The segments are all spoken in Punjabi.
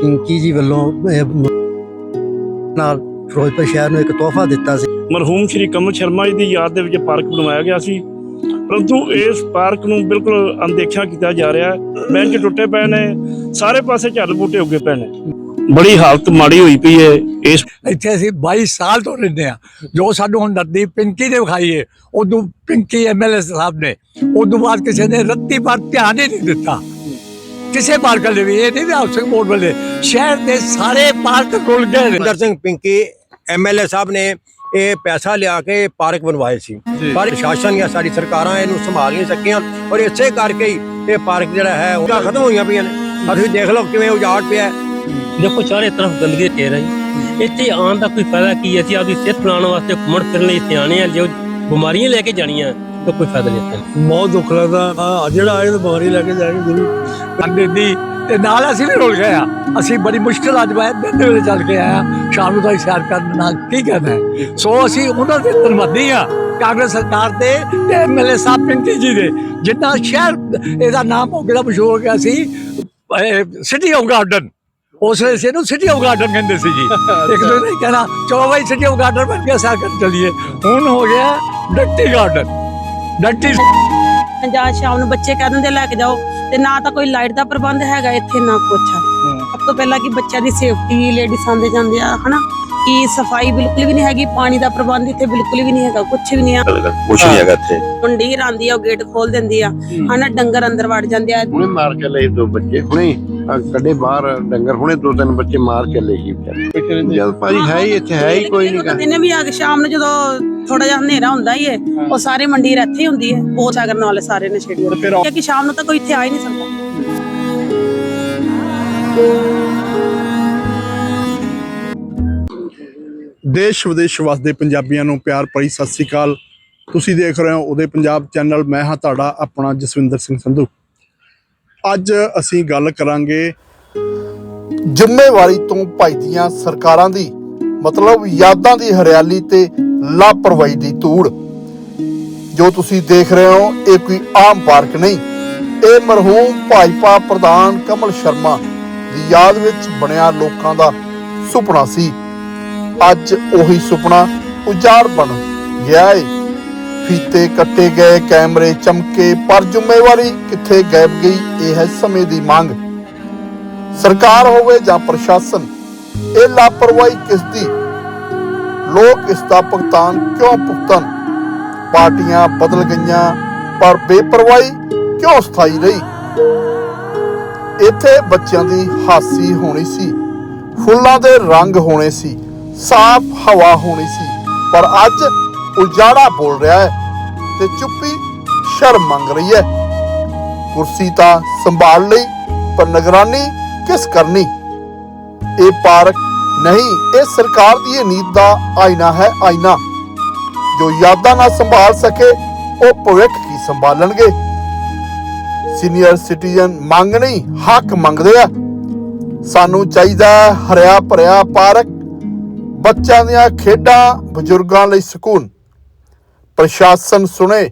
ਪਿੰਕੀ ਜੀ ਵੱਲੋਂ ਇਹ ਨਾਲ ਫਿਰੋਜ਼ਪੁਰ ਸ਼ਹਿਰ ਨੂੰ ਇੱਕ ਤੋਹਫਾ ਦਿੱਤਾ ਸੀ। ਮਰਹੂਮ ਸ਼੍ਰੀ ਕਮਲ ਸ਼ਰਮਾ ਜੀ ਦੀ ਯਾਦ ਦੇ ਵਿੱਚ ਪਾਰਕ ਬਣਵਾਇਆ ਗਿਆ ਸੀ। ਪਰੰਤੂ ਇਸ ਪਾਰਕ ਨੂੰ ਬਿਲਕੁਲ ਅਣਦੇਖਿਆ ਕੀਤਾ ਜਾ ਰਿਹਾ ਹੈ। ਬੈਂਚ ਟੁੱਟੇ ਪਏ ਨੇ ਸਾਰੇ ਪਾਸੇ ਝੱਲ ਬੂਟੇ ਉੱਗੇ ਪਏ ਨੇ। ਬੜੀ ਹਾਲਤ ਮਾੜੀ ਹੋਈ ਪਈ ਹੈ ਇਸ ਇੱਥੇ ਅਸੀਂ 22 ਸਾਲ ਤੋਂ ਰਹਿੰਦੇ ਆ ਜੋ ਸਾਨੂੰ ਹੁਣ ਨਜ਼ਦੀਕ ਪਿੰਕੀ ਨੇ ਵਿਖਾਈ ਹੈ ਉਦੋਂ ਪਿੰਕੀ ਐਮਐਲਏ ਸਾਹਿਬ ਨੇ ਉਦੋਂ ਬਾਅਦ ਕਿਸੇ ਨੇ ਰੱਤੀ ਪਰ ਧਿਆਨ ਹੀ ਨਹੀਂ ਦਿੱਤਾ। ਕਿਸੇ ਪਾਰਕ ਲਈ ਵੀ ਇਹ ਨਹੀਂ ਵੀ ਹਾਊਸਿੰਗ ਬੋਰਡ ਵਾਲੇ। ਸ਼ਹਿਰ ਦੇ ਸਾਰੇ ਪਾਰਕ ਰੁਲ ਗਏ ਨੇ। ਇੰਦਰ ਸਿੰਘ ਪਿੰਕੀ ਐਮਐਲਏ ਸਾਹਿਬ ਨੇ ਇਹ ਪੈਸਾ ਲਿਆ ਕੇ ਪਾਰਕ ਬਣਵਾਏ ਸੀ। ਪਰ ਪ੍ਰਸ਼ਾਸਨ ਜਾਂ ਸਾਡੀ ਸਰਕਾਰਾਂ ਇਹਨੂੰ ਸੰਭਾਲ ਨਹੀਂ ਸਕੀਆਂ ਔਰ ਇਸੇ ਕਰਕੇ ਹੀ ਇਹ ਪਾਰਕ ਜਿਹੜਾ ਹੈ ਉਹ ਖਤਮ ਹੋਈਆਂ ਪਈਆਂ ਨੇ। ਅਸੀਂ ਦੇਖ ਲਓ ਕਿਵੇਂ ਉਜਾੜ ਪਿਆ ਹੈ। ਦੇਖੋ ਚਾਰੇ ਤਰਫ ਗੰਦਗੀ ਢੇਰ ਹੈ ਜੀ ਇੱਥੇ ਆਉਣ ਦਾ ਕੋਈ ਫਾਇਦਾ ਕੀ ਹੈ? ਅਸੀਂ ਆਪਦੀ ਸਿਹਤ ਬਣਾਉਣ ਵਾਸਤੇ ਘੁੰਮਣ ਫਿਰਨ ਲਈ ਇੱਥੇ ਆਣੇ ਆ। ਜੋ ਬਿਮਾਰੀਆਂ ਲੈ ਕੇ ਜਾਣੀਆਂ ਤਾਂ ਕੋਈ ਫਾਇਦਾ ਨਹੀਂ ਇੱਥੇ। ਬਹੁਤ ਦੁੱਖ ਲੱਗਦਾ ਆ ਜਿਹੜਾ ਆਏ ਤਾਂ ਬਿਮਾਰੀ ਲੈ ਕੇ ਜਾਏਗੀ ਜ਼ਰੂਰ ਕੰਦੇ ਦੀ ਤੇ ਨਾਲ ਅਸੀਂ ਵੀ ਰੁਲ ਗਏ ਆ। ਅਸੀਂ ਬੜੀ ਮੁਸ਼ਕਿਲ ਅੱਜ ਬਾਅਦ ਦਿਨ ਦੇ ਵੇਲੇ ਚੱਲ ਕੇ ਆਇਆ ਸ਼ਾਮ ਨੂੰ ਤਾਂ ਸੈਰ ਕਰਨ ਨਾਲ ਕੀ ਕਰਨਾ ਹੈ? ਸੋ ਅਸੀਂ ਉਹਨਾਂ ਦੇ ਧੰਨਵਾਦੀ ਆ ਕਾਂਗਰਸ ਸਰਕਾਰ ਦੇ ਤੇ ਐਮਐਲਏ ਸਾਹਿਬ ਪਿੰਕੀ ਜੀ ਦੇ। ਜਿੰਨਾ ਸ਼ਹਿਰ ਇਹਦਾ ਨਾਮ ਹੋ ਗਿਆ ਮਸ਼ਹੂਰ ਹੋ ਗਿਆ ਸੀ ਸਿਟੀ ਆਫ ਗਾਰਡਨ ਉਸ ਵੇਲੇ ਸੀ ਇਹਨੂੰ ਸਿਟੀ ਆਫ ਗਾਰਡਨ ਕਹਿੰਦੇ ਸੀ ਜੀ। ਇੱਕ ਦੋ ਨਹੀਂ ਕਹਿਣਾ ਚਲੋ ਭਾਈ ਸਿਟੀ ਆਫ ਗਾਰਡਨ ਬਣ ਗਿਆ ਸੈਰ ਚਲੀਏ। ਹੁਣ ਹੋ ਗਿਆ ਡੱਟੀ ਗਾਰਡਨ ਡੱਟੀ ਜਾਂ। ਸ਼ਾਮ ਨੂੰ ਬੱਚੇ ਕਹਿ ਦਿੰਦੇ ਲੈ ਕੇ ਜਾਓ। ਤੇ ਨਾ ਤਾਂ ਕੋਈ ਲਾਈਟ ਦਾ ਪ੍ਰਬੰਧ ਹੈਗਾ ਇੱਥੇ ਨਾ ਕੁਛ। ਸਭ ਤੋਂ ਪਹਿਲਾਂ ਕਿ ਬੱਚਿਆਂ ਦੀ ਸੇਫਟੀ ਲੇਡੀਜ਼ ਆਉਂਦੇ ਜਾਂਦੇ ਆ ਹਨਾ? ਕਿ ਸਫ਼ਾਈ ਬਿਲਕੁਲ ਵੀ ਨਹੀਂ ਹੈਗੀ ਪਾਣੀ ਦਾ ਪ੍ਰਬੰਧ ਇੱਥੇ ਬਿਲਕੁਲ ਵੀ ਨਹੀਂ ਹੈਗਾ ਕੁਛ ਵੀ ਨਹੀਂ ਆ। ਕੁਛ ਨਹੀਂ ਹੈਗਾ ਇੱਥੇ। ਮੰਡੀਰ ਆਂਦੀ ਆ ਉਹ ਗੇਟ ਖੋਲ ਦਿੰਦੀ ਆ। ਹਨਾ ਡੰਗਰ ਅੰਦਰ ਵੜ ਜਾਂਦੇ ਆ। ਹੁਣੇ ਮਾਰ ਕੇ ਲਏ ਦੋ ਬੱਚੇ ਹੁਣੇ ਕੱਢੇ ਬਾਹਰ ਡੰਗਰ ਹੁਣੇ ਦੋ ਤਿੰਨ ਬੱਚੇ ਮਾਰ ਕੇ ਲਏ ਸੀ ਵਿਚਾਰੇ। ਜਦ ਭਾਜੀ ਹੈ ਹੀ ਇੱਥੇ ਹੈ ਹੀ ਕੋਈ ਨਹੀਂ ਦਿਨੇ ਵੀ ਆ ਕੇ ਸ਼ਾਮ ਨੂੰ ਜਦੋਂ ਥੋੜਾ ਜਿਹਾ ਹਨੇਰਾ ਹੁੰਦਾ ਹੀ ਹੈ। ਉਹ ਸਾਰੇ ਮੰਡੀਰ ਇੱਥੇ ਹੁੰਦੀ ਹੈ ਬਹੁਤ ਕਰਨ ਵਾਲੇ ਸਾਰੇ ਨਸ਼ੇੜੀ ਕਿ ਸ਼ਾਮ ਨੂੰ ਤਾਂ ਕੋਈ ਇੱਥੇ ਆ ਹੀ ਨਹੀਂ ਸਕਦਾ। ਦੇਸ਼ ਵਿਦੇਸ਼ ਵਸਦੇ ਪੰਜਾਬੀਆਂ ਨੂੰ ਪਿਆਰ ਭਰੀ ਸਤਿ ਸ੍ਰੀ ਅਕਾਲ। ਤੁਸੀਂ ਦੇਖ ਰਹੇ ਹੋ ਉਹਦੇ ਪੰਜਾਬ ਚੈਨਲ, ਮੈਂ ਹਾਂ ਤੁਹਾਡਾ ਆਪਣਾ ਜਸਵਿੰਦਰ ਸਿੰਘ ਸੰਧੂ। ਅੱਜ ਅਸੀਂ ਗੱਲ ਕਰਾਂਗੇ ਜ਼ਿੰਮੇਵਾਰੀ ਤੋਂ ਭਜਦੀਆਂ ਸਰਕਾਰਾਂ ਦੀ, ਮਤਲਬ ਯਾਦਾਂ ਦੀ ਹਰਿਆਲੀ ਤੇ ਲਾਪਰਵਾਹੀ ਦੀ ਧੂੜ। ਜੋ ਤੁਸੀਂ ਦੇਖ ਰਹੇ ਹੋ, ਇਹ ਕੋਈ ਆਮ ਪਾਰਕ ਨਹੀਂ। ਇਹ ਮਰਹੂਮ ਭਾਜਪਾ ਪ੍ਰਧਾਨ ਕਮਲ ਸ਼ਰਮਾ ਦੀ ਯਾਦ ਵਿੱਚ ਬਣਿਆ ਲੋਕਾਂ ਦਾ ਸੁਪਨਾ ਸੀ। ਅੱਜ ਉਹੀ ਸੁਪਨਾ ਉਜਾੜ ਬਣ ਗਿਆ ਏ। ਫੀਤੇ ਕੱਟੇ ਗਏ, ਕੈਮਰੇ ਚਮਕੇ, ਪਰ ਜ਼ਿੰਮੇਵਾਰੀ ਕਿੱਥੇ ਗਾਇਬ ਗਈ, ਇਹ ਹੈ ਸਮੇਂ ਦੀ ਮੰਗ। ਸਰਕਾਰ ਹੋਵੇ ਜਾਂ ਪ੍ਰਸ਼ਾਸਨ, ਇਹ ਲਾਪਰਵਾਹੀ ਕਿਸ ਦੀ? ਲੋਕ ਇਸ ਦਾ ਭੁਗਤਾਨ ਕਿਉਂ ਭੁਗਤਣ? ਪਾਰਟੀਆਂ ਬਦਲ ਗਈਆਂ, ਪਰ ਬੇਪਰਵਾਹੀ ਕਿਉਂ ਸਥਾਈ ਰਹੀ? ਇੱਥੇ ਬੱਚਿਆਂ ਦੀ ਹਾਸੀ ਹੋਣੀ ਸੀ, ਫੁੱਲਾਂ ਦੇ ਰੰਗ ਹੋਣੇ ਸੀ। ਸਾਫ਼ ਹਵਾ ਹੋਣੀ ਸੀ, ਪਰ ਅੱਜ ਉਜਾੜਾ ਬੋਲ ਰਿਹਾ ਹੈ ਤੇ ਚੁੱਪੀ ਸ਼ਰਮ ਮੰਗ ਰਹੀ ਹੈ। ਕੁਰਸੀ ਤਾਂ ਸੰਭਾਲ ਲਈ, ਪਰ ਨਿਗਰਾਨੀ ਕਿਸ ਕਰਨੀ? ਇਹ ਪਾਰਕ ਨਹੀਂ, ਇਹ ਸਰਕਾਰ ਦੀ ਇਹ ਨੀਤ ਦਾ ਆਇਨਾ ਹੈ, ਆਇਨਾ। ਜੋ ਯਾਦਾਂ ਨਾ ਸੰਭਾਲ ਸਕੇ, ਉਹ ਭਵਿੱਖ ਕੀ ਸੰਭਾਲਣਗੇ। ਸੀਨੀਅਰ ਸਿਟੀਜ਼ਨ ਮੰਗ ਨਹੀਂ, ਹੱਕ ਮੰਗਦੇ ਆ। ਸਾਨੂੰ ਚਾਹੀਦਾ ਹੈ ਹਰਿਆ ਭਰਿਆ ਪਾਰਕ ਬੱਚਿਆਂ ਦੀਆਂ ਖੇਡਾਂ ਬਜ਼ੁਰਗਾਂ ਲਈ ਸਕੂਨ। ਪ੍ਰਸ਼ਾਸਨ ਸੁਣੇ,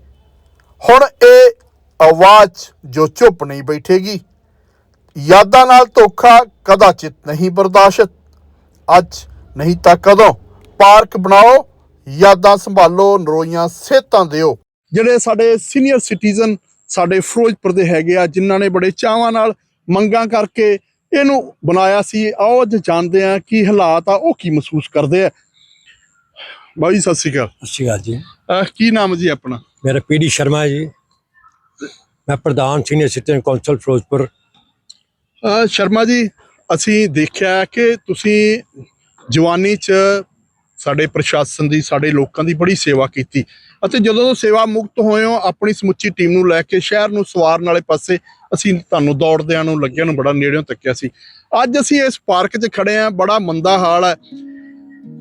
ਹੁਣ ਇਹ ਆਵਾਜ਼ ਜੋ ਚੁੱਪ ਨਹੀਂ ਬੈਠੇਗੀ। ਯਾਦਾਂ ਨਾਲ ਧੋਖਾ ਕਦਾਚਿਤ ਨਹੀਂ ਬਰਦਾਸ਼ਤ। ਅੱਜ ਨਹੀਂ ਤਾਂ ਕਦੋਂ ਪਾਰਕ ਬਣਾਓ, ਯਾਦਾਂ ਸੰਭਾਲੋ, ਨਰੋਈਆਂ ਸਿਹਤਾਂ ਦਿਓ। ਜਿਹੜੇ ਸਾਡੇ ਸੀਨੀਅਰ ਸਿਟੀਜ਼ਨ ਸਾਡੇ ਫਿਰੋਜ਼ਪੁਰ ਦੇ ਹੈਗੇ ਆ, ਜਿਨ੍ਹਾਂ ਨੇ ਬੜੇ ਚਾਵਾਂ ਨਾਲ ਮੰਗਾਂ ਕਰਕੇ ਇਹਨੂੰ ਬਣਾਇਆ ਸੀ। ਆਓ ਅੱਜ ਜਾਣਦੇ ਆ ਕੀ ਹਾਲਾਤ ਆ ਉਹ ਕੀ ਮਹਿਸੂਸ ਕਰਦੇ ਆ। ਬਾਈ ਸਤਿ ਸ੍ਰੀ ਅਕਾਲ। ਅੱਛੀ ਗੱਲ ਜੀ। ਅਹ ਕੀ ਨਾਮ ਜੀ ਆਪਣਾ? ਮੇਰਾ ਪੀਡੀ ਸ਼ਰਮਾ ਹੈ ਜੀ। ਮੈਂ ਪ੍ਰਧਾਨ ਸੀਨੀਅਰ ਸਿਟੀਜ਼ਨ ਕੌਂਸਲ ਫਿਰੋਜ਼ਪੁਰ। ਅਹ ਸ਼ਰਮਾ ਜੀ ਅਸੀਂ ਦੇਖਿਆ ਕਿ ਤੁਸੀਂ ਜਵਾਨੀ 'ਚ ਸਾਡੇ ਪ੍ਰਸ਼ਾਸਨ ਦੀ ਸਾਡੇ ਲੋਕਾਂ ਦੀ ਬੜੀ ਸੇਵਾ ਕੀਤੀ। ਅਤੇ ਜਦੋਂ ਸੇਵਾ ਮੁਕਤ ਹੋਏ ਹੋ ਆਪਣੀ ਸਮੁੱਚੀ ਟੀਮ ਨੂੰ ਲੈ ਕੇ ਸ਼ਹਿਰ ਨੂੰ ਸਵਾਰਨ ਵਾਲੇ ਪਾਸੇ ਅਸੀਂ ਤੁਹਾਨੂੰ ਦੌੜਦਿਆਂ ਨੂੰ ਲੱਗਿਆ ਨੂੰ ਬੜਾ ਨੇੜਿਓਂ ਤੱਕਿਆ ਸੀ। ਅੱਜ ਅਸੀਂ ਇਸ ਪਾਰਕ 'ਚ ਖੜੇ ਆ ਬੜਾ ਮੰਦਾ ਹਾਲ ਹੈ।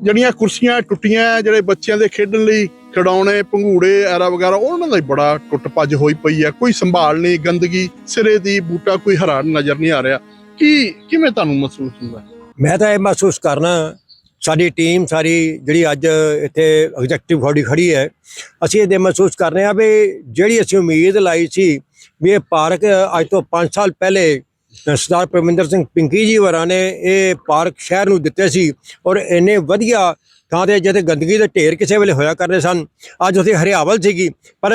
ਜਿਹੜੀਆਂ ਕੁਰਸੀਆਂ ਟੁੱਟੀਆਂ ਹੈ, ਜਿਹੜੇ ਬੱਚਿਆਂ ਦੇ ਖੇਡਣ ਲਈ ਖਿਡੌਣੇ ਪੰਘੂੜੇ ਐਰਾ ਵਗੈਰਾ ਉਹਨਾਂ ਦਾ ਬੜਾ ਟੁੱਟ ਭੱਜ ਹੋਈ ਪਈ ਹੈ। ਕੋਈ ਸੰਭਾਲ ਨਹੀਂ ਗੰਦਗੀ ਸਿਰੇ ਦੀ ਬੂਟਾ ਕੋਈ ਹਰਾ ਨਜ਼ਰ ਨਹੀਂ ਆ ਰਿਹਾ। ਕੀ ਕਿਵੇਂ ਤੁਹਾਨੂੰ ਮਹਿਸੂਸ ਹੁੰਦਾ? ਮੈਂ ਤਾਂ ਇਹ ਮਹਿਸੂਸ ਕਰਨਾ ਸਾਡੀ ਟੀਮ ਸਾਰੀ ਜਿਹੜੀ ਅੱਜ ਇੱਥੇ ਐਗਜ਼ੈਕਟਿਵ ਬੋਡੀ ਖੜੀ ਹੈ, ਅਸੀਂ ਇਹ ਮਹਿਸੂਸ ਕਰ ਰਹੇ ਹਾਂ ਵੀ ਜਿਹੜੀ ਅਸੀਂ ਉਮੀਦ ਲਾਈ ਸੀ ਵੀ ਇਹ ਪਾਰਕ ਅੱਜ ਤੋਂ 5 ਸਾਲ ਪਹਿਲੇ ਸਰਦਾਰ ਪਰਮਿੰਦਰ ਸਿੰਘ ਪਿੰਕੀ ਜੀ ਵਰਾਂ ਨੇ ਇਹ ਪਾਰਕ ਸ਼ਹਿਰ ਨੂੰ ਦਿੱਤੇ ਸੀ ਔਰ ਇੰਨੇ ਵਧੀਆ ਥਾਂ ਤੇ ਜਿੱਥੇ ਗੰਦਗੀ ਦੇ ਢੇਰ ਕਿਸੇ ਵੇਲੇ ਹੋਇਆ ਕਰਦੇ ਸਨ। ਅੱਜ ਉੱਥੇ ਹਰਿਆਵਲ ਸੀਗੀ, ਪਰ